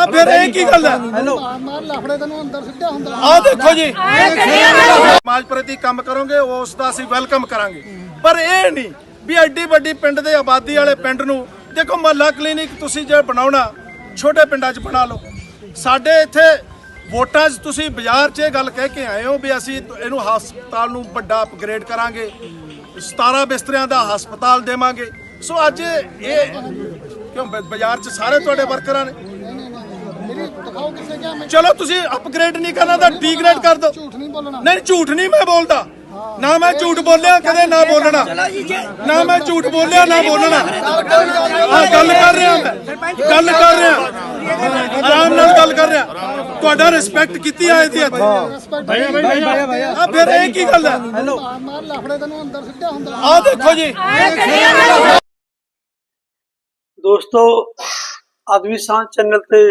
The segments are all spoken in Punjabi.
ਆ ਫਿਰ ਇਹ ਕੀ ਗੱਲ ਹੈ ਮਾਰ ਲਫੜੇ ਤੈਨੂੰ ਅੰਦਰ ਸਿੱਟਿਆ ਹੁੰਦਾ। ਆ ਦੇਖੋ ਜੀ। ਸਮਾਜ ਪ੍ਰਤੀ ਕੰਮ ਕਰੋਗੇ ਉਸ ਦਾ ਅਸੀਂ ਵੈਲਕਮ ਕਰਾਂਗੇ। ਪਰ ਇਹ ਨਹੀਂ ਵੀ ਐਡੀ ਵੱਡੀ ਪਿੰਡ ਦੇ ਆਬਾਦੀ ਵਾਲੇ ਪਿੰਡ ਨੂੰ ਦੇਖੋ ਮਹੱਲਾ ਕਲੀਨਿਕ ਤੁਸੀਂ ਜੇ ਬਣਾਉਣਾ ਛੋਟੇ ਪਿੰਡਾਂ 'ਚ ਬਣਾ ਲਓ। ਸਾਡੇ ਇੱਥੇ ਵੋਟਾਂ 'ਚ ਤੁਸੀਂ ਬਾਜ਼ਾਰ 'ਚ ਇਹ ਗੱਲ ਕਹਿ ਕੇ ਆਏ ਹੋ ਵੀ ਅਸੀਂ ਇਹਨੂੰ ਹਸਪਤਾਲ ਨੂੰ ਵੱਡਾ ਅਪਗ੍ਰੇਡ ਕਰਾਂਗੇ। 17 ਬਿਸਤਰਿਆਂ ਦਾ ਹਸਪਤਾਲ ਦੇਵਾਂਗੇ। ਸੋ ਅੱਜ ਇਹ ਕਿਉਂ ਬਾਜ਼ਾਰ 'ਚ ਸਾਰੇ ਤੁਹਾਡੇ ਵਰਕਰਾਂ ਨੇ? ਦਿਖਾਓ ਕਿਸੇ ਕਿਹਾ ਮੈਂ ਚਲੋ ਤੁਸੀਂ ਅਪਗ੍ਰੇਡ ਨਹੀਂ ਕਰਨਾ ਤਾਂ ਡੀਗ੍ਰੇਡ ਕਰ ਦਿਓ। ਝੂਠ ਨਹੀਂ ਬੋਲਣਾ। ਨਹੀਂ ਝੂਠ ਨਹੀਂ ਮੈਂ ਬੋਲਦਾ। ਨਾ ਮੈਂ ਝੂਠ ਬੋਲਿਆ ਕਦੇ ਨਾ ਬੋਲਣਾ। ਨਾ ਮੈਂ ਝੂਠ ਬੋਲਿਆ ਨਾ ਬੋਲਣਾ। ਆ ਗੱਲ ਕਰ ਰਿਹਾ ਮੈਂ। ਗੱਲ ਕਰ ਰਿਹਾ। ਆਰਾਮ ਨਾਲ ਗੱਲ ਕਰ ਰਿਹਾ। ਤੁਹਾਡਾ ਰਿਸਪੈਕਟ ਕੀਤੀ ਆ ਇਹਦੀ ਇੱਥੇ ਆ ਫਿਰ ਇਹ ਕੀ ਗੱਲ ਹੈ ਮਾਰ ਲਫੜੇ ਤੈਨੂੰ ਅੰਦਰ ਸਿੱਟਿਆ ਹੁੰਦਾ। ਆ ਦੇਖੋ ਜੀ। ਦੋਸਤੋ ਆਦਮੀ ਸਾਂਝ ਚੈਨਲ ਤੇ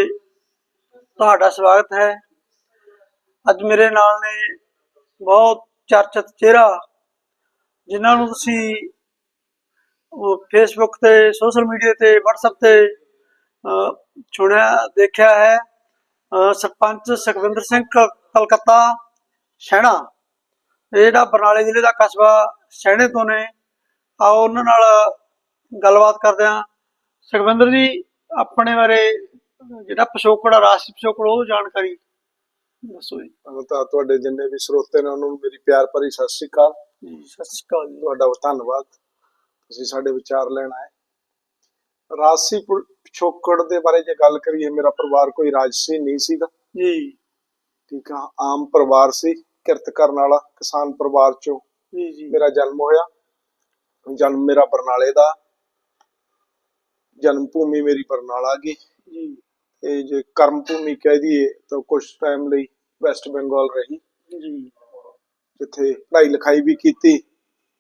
ਤੁਹਾਡਾ ਸਵਾਗਤ ਹੈ। ਅੱਜ ਮੇਰੇ ਨਾਲ ਨੇ ਬਹੁਤ ਚਰਚਿਤ ਚਿਹਰਾ ਜਿਨ੍ਹਾਂ ਨੂੰ ਤੁਸੀਂ ਉਹ ਫੇਸਬੁੱਕ ਤੇ ਸੋਸ਼ਲ ਮੀਡੀਆ ਤੇ WhatsApp ਤੇ ਅਹ, ਦੇਖਿਆ ਹੈ। ਸਰਪੰਚ ਸੁਖਵਿੰਦਰ ਸਿੰਘ ਕ- ਕਲਕੱਤਾ ਸ਼ਹਿਣਾ ਇਹ ਜਿਹੜਾ ਬਰਨਾਲੇ ਜ਼ਿਲ੍ਹੇ ਦਾ ਕਸਬਾ ਸ਼ਹਿਣੇ ਤੋਂ ਨੇ। ਆਓ ਉਹਨਾਂ ਨਾਲ ਗੱਲਬਾਤ ਕਰਦੇ ਹਾਂ। ਸੁਖਵਿੰਦਰ ਜੀ ਆਪਣੇ ਬਾਰੇ ਜਿਹੜਾ ਪਿਛੋਕੜ ਆ ਰਾਸ਼ਟਰੀ ਪਿਛੋਕੜ ਉਹ ਜਾਣਕਾਰੀ ਦੱਸੋ ਜੀ। ਤਾਂ ਤੁਹਾਡੇ ਜਿੰਨੇ ਵੀ ਸਰੋਤੇ ਨੇ ਉਹਨਾਂ ਨੂੰ ਮੇਰੀ ਪਿਆਰ ਭਰੀ ਸਤਿ ਸ੍ਰੀ ਅਕਾਲ। ਸਤਿ ਸ਼੍ਰੀ ਅਕਾਲ ਜੀ। ਤੁਹਾਡਾ ਧੰਨਵਾਦ। ਤੁਸੀਂ ਸਾਡੇ ਵਿਚਾਰ ਲੈਣ ਆਏ। ਰਾਜਸੀ ਪਿਛੋਕੜ ਦੇ ਬਾਰੇ ਜੇ ਗੱਲ ਕਰੀਏ ਮੇਰਾ ਪਰਿਵਾਰ ਕੋਈ ਰਾਜਸੀ ਨਹੀਂ ਸੀਗਾ। ਜੀ। ਠੀਕ ਆ ਆਮ ਪਰਿਵਾਰ ਸੀ ਕਿਰਤ ਕਰਨ ਵਾਲਾ ਕਿਸਾਨ ਪਰਿਵਾਰ ਚੋਂ। ਜੀ ਜੀ। ਮੇਰਾ ਜਨਮ ਹੋਇਆ। ਜਨਮ ਮੇਰਾ ਬਰਨਾਲੇ ਦਾ। ਜਨਮ ਭੂਮੀ ਮੇਰੀ ਬਰਨਾਲਾ ਗਈ ਜੀ। ਤੇ ਜੇ ਕਰਮ ਭੂਮੀ ਕਹਿ ਦਈਏ ਤਾਂ ਕੁਝ ਟਾਈਮ ਲਈ ਵੈਸਟ ਬੰਗਾਲ ਰਹੀ। ਜੀ। ਜਿੱਥੇ ਪੜ੍ਹਾਈ ਲਿਖਾਈ ਵੀ ਕੀਤੀ।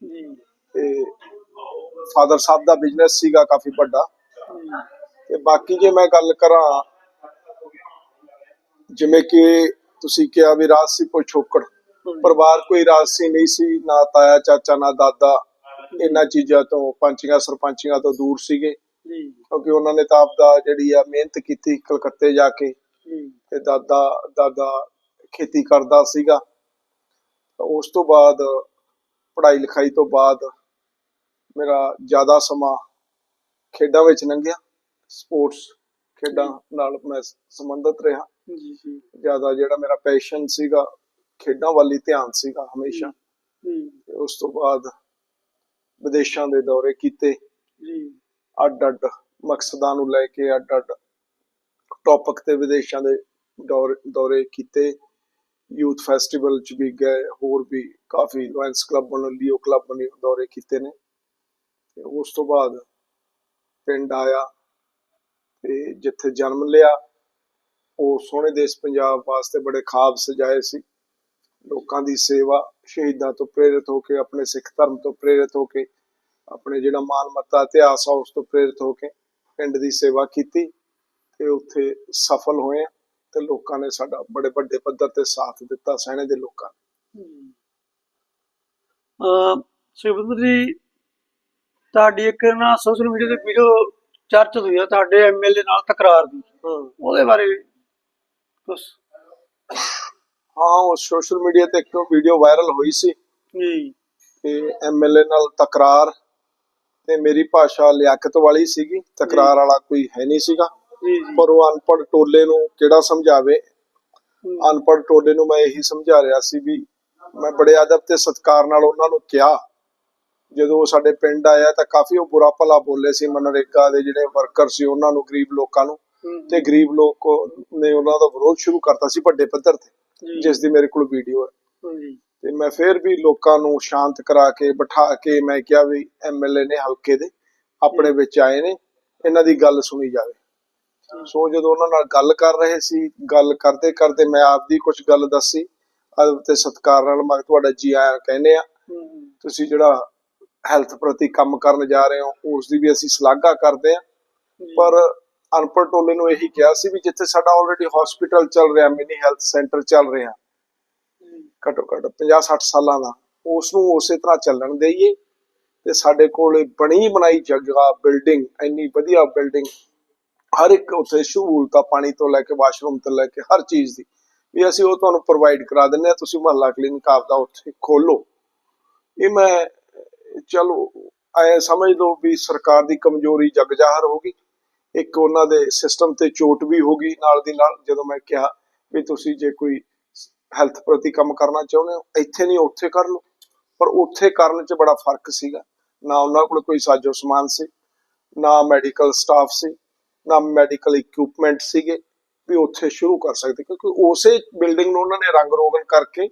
ਜੀ। ਤੇ ਫਾਦਰ ਸਾਹਿਬ ਦਾ ਬਿਜ਼ਨਸ ਸੀਗਾ ਕਾਫੀ ਵੱਡਾ। ਤੇ ਬਾਕੀ ਜੇ ਮੈਂ ਗੱਲ ਕਰਾਂ ਜਿਵੇਂ ਕਿ ਤੁਸੀਂ ਕਿਹਾ ਵੀ ਰਾਜਸੀ ਪਿਛੋਕੜ ਪਰਿਵਾਰ ਕੋਈ ਰਾਜਸੀ ਨਹੀਂ ਸੀ ਨਾ ਤਾਇਆ ਚਾਚਾ ਨਾ ਦਾਦਾ। ਇਹਨਾਂ ਚੀਜ਼ਾਂ ਤੋਂ ਪੰਚੀਆਂ ਸਰਪੰਚੀਆਂ ਤੋਂ ਦੂਰ ਸੀਗੇ। ਕਿਉਂਕਿ ਉਹਨਾਂ ਨੇ ਤਾਂ ਆਪਦਾ ਜਿਹੜੀ ਆ ਮਿਹਨਤ ਕੀਤੀ ਕਲਕੱਤੇ ਜਾ ਕੇ। ਤੇ ਦਾਦਾ ਦਾਦਾ ਖੇਤੀ ਕਰਦਾ ਸੀਗਾ। ਉਸ ਤੋਂ ਬਾਅਦ ਪੜ੍ਹਾਈ ਲਿਖਾਈ ਤੋਂ ਬਾਅਦ ਮੇਰਾ ਜ਼ਿਆਦਾ ਸਮਾਂ ਖੇਡਾਂ ਵਿੱਚ ਲੰਘਿਆ। ਸਪੋਰਟਸ ਖੇਡਾਂ ਨਾਲ ਮੈਂ ਸੰਬੰਧਿਤ ਰਿਹਾ। ਜੀ ਜੀ। ਜ਼ਿਆਦਾ ਜਿਹੜਾ ਮੇਰਾ ਪੈਸ਼ਨ ਸੀਗਾ ਖੇਡਾਂ ਵੱਲ ਹੀ ਧਿਆਨ ਸੀਗਾ ਹਮੇਸ਼ਾ। ਜੀ। ਉਸ ਤੋਂ ਬਾਅਦ ਵਿਦੇਸ਼ਾਂ ਦੇ ਦੌਰੇ ਕੀਤੇ। ਜੀ। ਅੱਡ ਅੱਡ ਮਕਸਦਾਂ ਨੂੰ ਲੈ ਕੇ ਅੱਡ ਅੱਡ ਟੌਪਿਕ ਤੇ ਵਿਦੇਸ਼ਾਂ ਦੇ ਦੌਰੇ ਕੀਤੇ। ਯੂਥ ਫੈਸਟੀਵਲ ਚ ਵੀ ਗਏ, ਹੋਰ ਵੀ ਕਾਫੀ ਲਾਇਨਸ ਕਲੱਬ ਬਣ ਲਿਓ ਕਲੱਬ ਬਣੇ ਦੌਰੇ ਕੀਤੇ ਨੇ। ਤੇ ਉਸ ਤੋਂ ਬਾਅਦ ਪਿੰਡ ਆਇਆ ਤੇ ਜਿੱਥੇ ਜਨਮ ਲਿਆ, ਉਹ ਸੋਹਣੇ ਦੇਸ਼ ਪੰਜਾਬ ਵਾਸਤੇ ਬੜੇ ਖਾਬ ਸਜਾਏ ਸੀ। ਲੋਕਾਂ ਦੀ ਸੇਵਾ ਸ਼ਹੀਦਾਂ ਤੋਂ ਪ੍ਰੇਰਿਤ ਹੋ ਕੇ, ਆਪਣੇ ਸਿੱਖ ਧਰਮ ਤੋਂ ਪ੍ਰੇਰਿਤ ਹੋ ਕੇ ਆਪਣੇ ਜਿਹੜਾ ਮਾਨ ਮੱਤਾ ਇਤਿਹਾਸ ਆ ਉਸ ਤੋਂ ਪ੍ਰੇਰਿਤ ਹੋ ਕੇ ਪਿੰਡ ਦੀ ਸੇਵਾ ਕੀਤੀ ਤੇ ਉੱਥੇ ਸਫਲ ਹੋਏ ਤੇ ਲੋਕਾਂ ਨੇ ਸਾਡਾ ਬੜੇ ਵੱਡੇ ਪੱਧਰ ਤੇ ਸਾਥ ਦਿੱਤਾ ਸੈਣੇ ਦੇ ਲੋਕਾਂ ਸੁਖਵਿੰਦਰ ਜੀ ਤੁਹਾਡੀ ਇੱਕ ਨਾ ਸੋਸ਼ਲ ਮੀਡੀਆ ਤੇ ਵੀਡੀਓ ਚਰਚਿਤ ਹੋਈ ਆ ਤੁਹਾਡੇ ਐਮਐਲਏ ਨਾਲ ਤਕਰਾਰ ਦੀ। ਉਹਦੇ ਬਾਰੇ ਕੁਛ? ਹਾਂ ਉਹ ਸੋਸ਼ਲ ਮੀਡੀਆ ਤੇ ਇੱਕ ਵੀਡੀਓ ਵਾਇਰਲ ਹੋਈ ਸੀ। ਜੀ। ਤੇ ਐਮਐਲਏ ਨਾਲ ਤਕਰਾਰ ਤੇ ਮੇਰੀ ਭਾਸ਼ਾ ਲਿਆਕਤ ਵਾਲੀ ਸੀਗੀ ਤਕਰਾਰ ਵਾਲਾ ਕੋਈ ਹੈ ਨਹੀਂ ਸੀਗਾ। ਪਰ ਉਹ ਅਨਪੜ੍ਹ ਟੋਲੇ ਨੂੰ ਕਿਹੜਾ ਸਮਝਾਵੇ? ਅਨਪੜ੍ਹ ਟੋਲੇ ਨੂੰ ਮੈਂ ਇਹੀ ਸਮਝਾ ਰਿਹਾ ਸੀ ਵੀ ਮੈਂ ਬੜੇ ਅਦਬ ਤੇ ਸਤਿਕਾਰ ਨਾਲ ਉਹਨਾਂ ਨੂੰ ਕਿਹਾ। ਜਦੋਂ ਉਹ ਸਾਡੇ ਪਿੰਡ ਆਇਆ ਤਾਂ ਕਾਫੀ ਉਹ ਬੁਰਾ ਭਲਾ ਬੋਲੇ ਸੀ ਮਨਰੇਗਾ ਦੇ ਜਿਹੜੇ ਵਰਕਰ ਸੀ ਉਹਨਾਂ ਨੂੰ ਗਰੀਬ ਲੋਕਾਂ ਨੂੰ। ਤੇ ਗਰੀਬ ਲੋਕ ਨੇ ਉਹਨਾਂ ਦਾ ਵਿਰੋਧ ਸ਼ੁਰੂ ਕਰਤਾ ਸੀ ਵੱਡੇ ਪੱਧਰ ਤੇ ਜਿਸ ਦੀ ਮੇਰੇ ਕੋਲ ਵੀਡੀਓ ਹੈ। ਤੇ ਮੈਂ ਫਿਰ ਵੀ ਲੋਕਾਂ ਨੂੰ ਸ਼ਾਂਤ ਕਰਾ ਕੇ ਬਿਠਾ ਕੇ ਮੈਂ ਕਿਹਾ ਵੀ ਐਮਐਲਏ ਨੇ ਹਲਕੇ ਦੇ ਆਪਣੇ ਵਿੱਚ ਆਏ ਨੇ ਇਹਨਾਂ ਦੀ ਗੱਲ ਸੁਣੀ ਜਾਵੇ। ਸੋ ਜਦੋਂ ਉਹਨਾਂ ਨਾਲ ਗੱਲ ਕਰ ਰਹੇ ਸੀ ਗੱਲ ਕਰਦੇ ਕਰਦੇ ਮੈਂ ਆਪਦੀ ਕੁਝ ਗੱਲ ਦੱਸੀ ਅਦਬ ਤੇ ਸਤਿਕਾਰ ਨਾਲ ਮੈਂ ਤੁਹਾਡਾ ਜੀ ਆਇਆਂ ਕਹਿੰਦੇ ਆ ਤੁਸੀਂ ਜਿਹੜਾ ਹੈਲਥ ਪ੍ਰਤੀ ਕੰਮ ਕਰਨ ਜਾ ਰਹੇ ਹੋ ਉਸ ਦੀ ਵੀ ਅਸੀਂ ਸ਼ਲਾਘਾ ਕਰਦੇ ਆ ਪਰ ਅਨਪੜ੍ਹ ਟੋਲੇ ਨੂੰ ਇਹੀ ਕਿਹਾ ਸੀ ਵੀ ਜਿੱਥੇ ਸਾਡਾ ਆਲਰੇਡੀ ਹਸਪੀਟਲ ਚੱਲ ਰਿਹਾ ਮਿਨੀ ਹੈਲਥ ਸੈਂਟਰ ਚੱਲ ਰਿਹਾ ਘੱਟੋ ਘੱਟ 50 60 ਸਾਲਾਂ ਦਾ ਉਸ ਨੂੰ ਉਸੇ ਤਰ੍ਹਾਂ ਚੱਲਣ ਦੇਈਏ ਤੇ ਸਾਡੇ ਕੋਲ ਬਣੀ ਬਣਾਈ ਜਗ੍ਹਾ ਬਿਲਡਿੰਗ ਇੰਨੀ ਵਧੀਆ ਬਿਲਡਿੰਗ ਹਰ ਇੱਕ ਉੱਥੇ ਸਹੂਲਤਾਂ ਪਾਣੀ ਤੋਂ ਲੈ ਕੇ ਵਾਸ਼ਰੂਮ ਤੋਂ ਲੈ ਕੇ ਹਰ ਚੀਜ਼ ਦੀ, ਵੀ ਅਸੀਂ ਉਹ ਤੁਹਾਨੂੰ ਪ੍ਰੋਵਾਈਡ ਕਰਾ ਦਿੰਦੇ ਆ ਤੁਸੀਂ ਮਹੱਲਾ ਕਲੀਨਿਕ ਆਪਦਾ ਉੱਥੇ ਖੋਲੋ ਇਹ ਮੈਂ, ਚਲੋ, ਐ ਸਮਝ ਲਓ ਵੀ ਸਰਕਾਰ ਦੀ ਕਮਜ਼ੋਰੀ ਜਗ ਜ਼ਾਹਰ ਹੋ ਗਈ, ਇੱਕ ਉਹਨਾਂ ਦੇ ਸਿਸਟਮ ਤੇ ਚੋਟ ਵੀ ਹੋ ਗਈ ਨਾਲ ਦੀ ਨਾਲ, ਜਦੋਂ ਮੈਂ ਕਿਹਾ ਵੀ ਤੁਸੀਂ ਜੇ ਕੋਈ ਹੈਲਥ ਪ੍ਰਤੀ ਕੰਮ ਕਰਨਾ ਚਾਹੁੰਦੇ ਹੋ, ਇੱਥੇ ਨਹੀਂ, ਉੱਥੇ ਕਰ ਲਓ। ਪਰ ਉੱਥੇ ਕਰਨ 'ਚ ਬੜਾ ਫ਼ਰਕ ਸੀਗਾ। ਨਾ ਉਹਨਾਂ ਕੋਲ ਕੋਈ ਸਾਜੋ ਸਮਾਨ ਸੀ, ਨਾ ਮੈਡੀਕਲ ਸਟਾਫ ਸੀ, ਨਾ ਮੈਡੀਕਲ ਇਕਵਿਪਮੈਂਟ ਸੀਗੇ ਵੀ ਉੱਥੇ ਸ਼ੁਰੂ ਕਰ ਸਕਦੇ। ਕਿਉਂਕਿ ਉਸੇ ਬਿਲਡਿੰਗ ਨੂੰ ਉਹਨਾਂ ਨੇ ਰੰਗ ਰੋਗਨ ਕਰਕੇ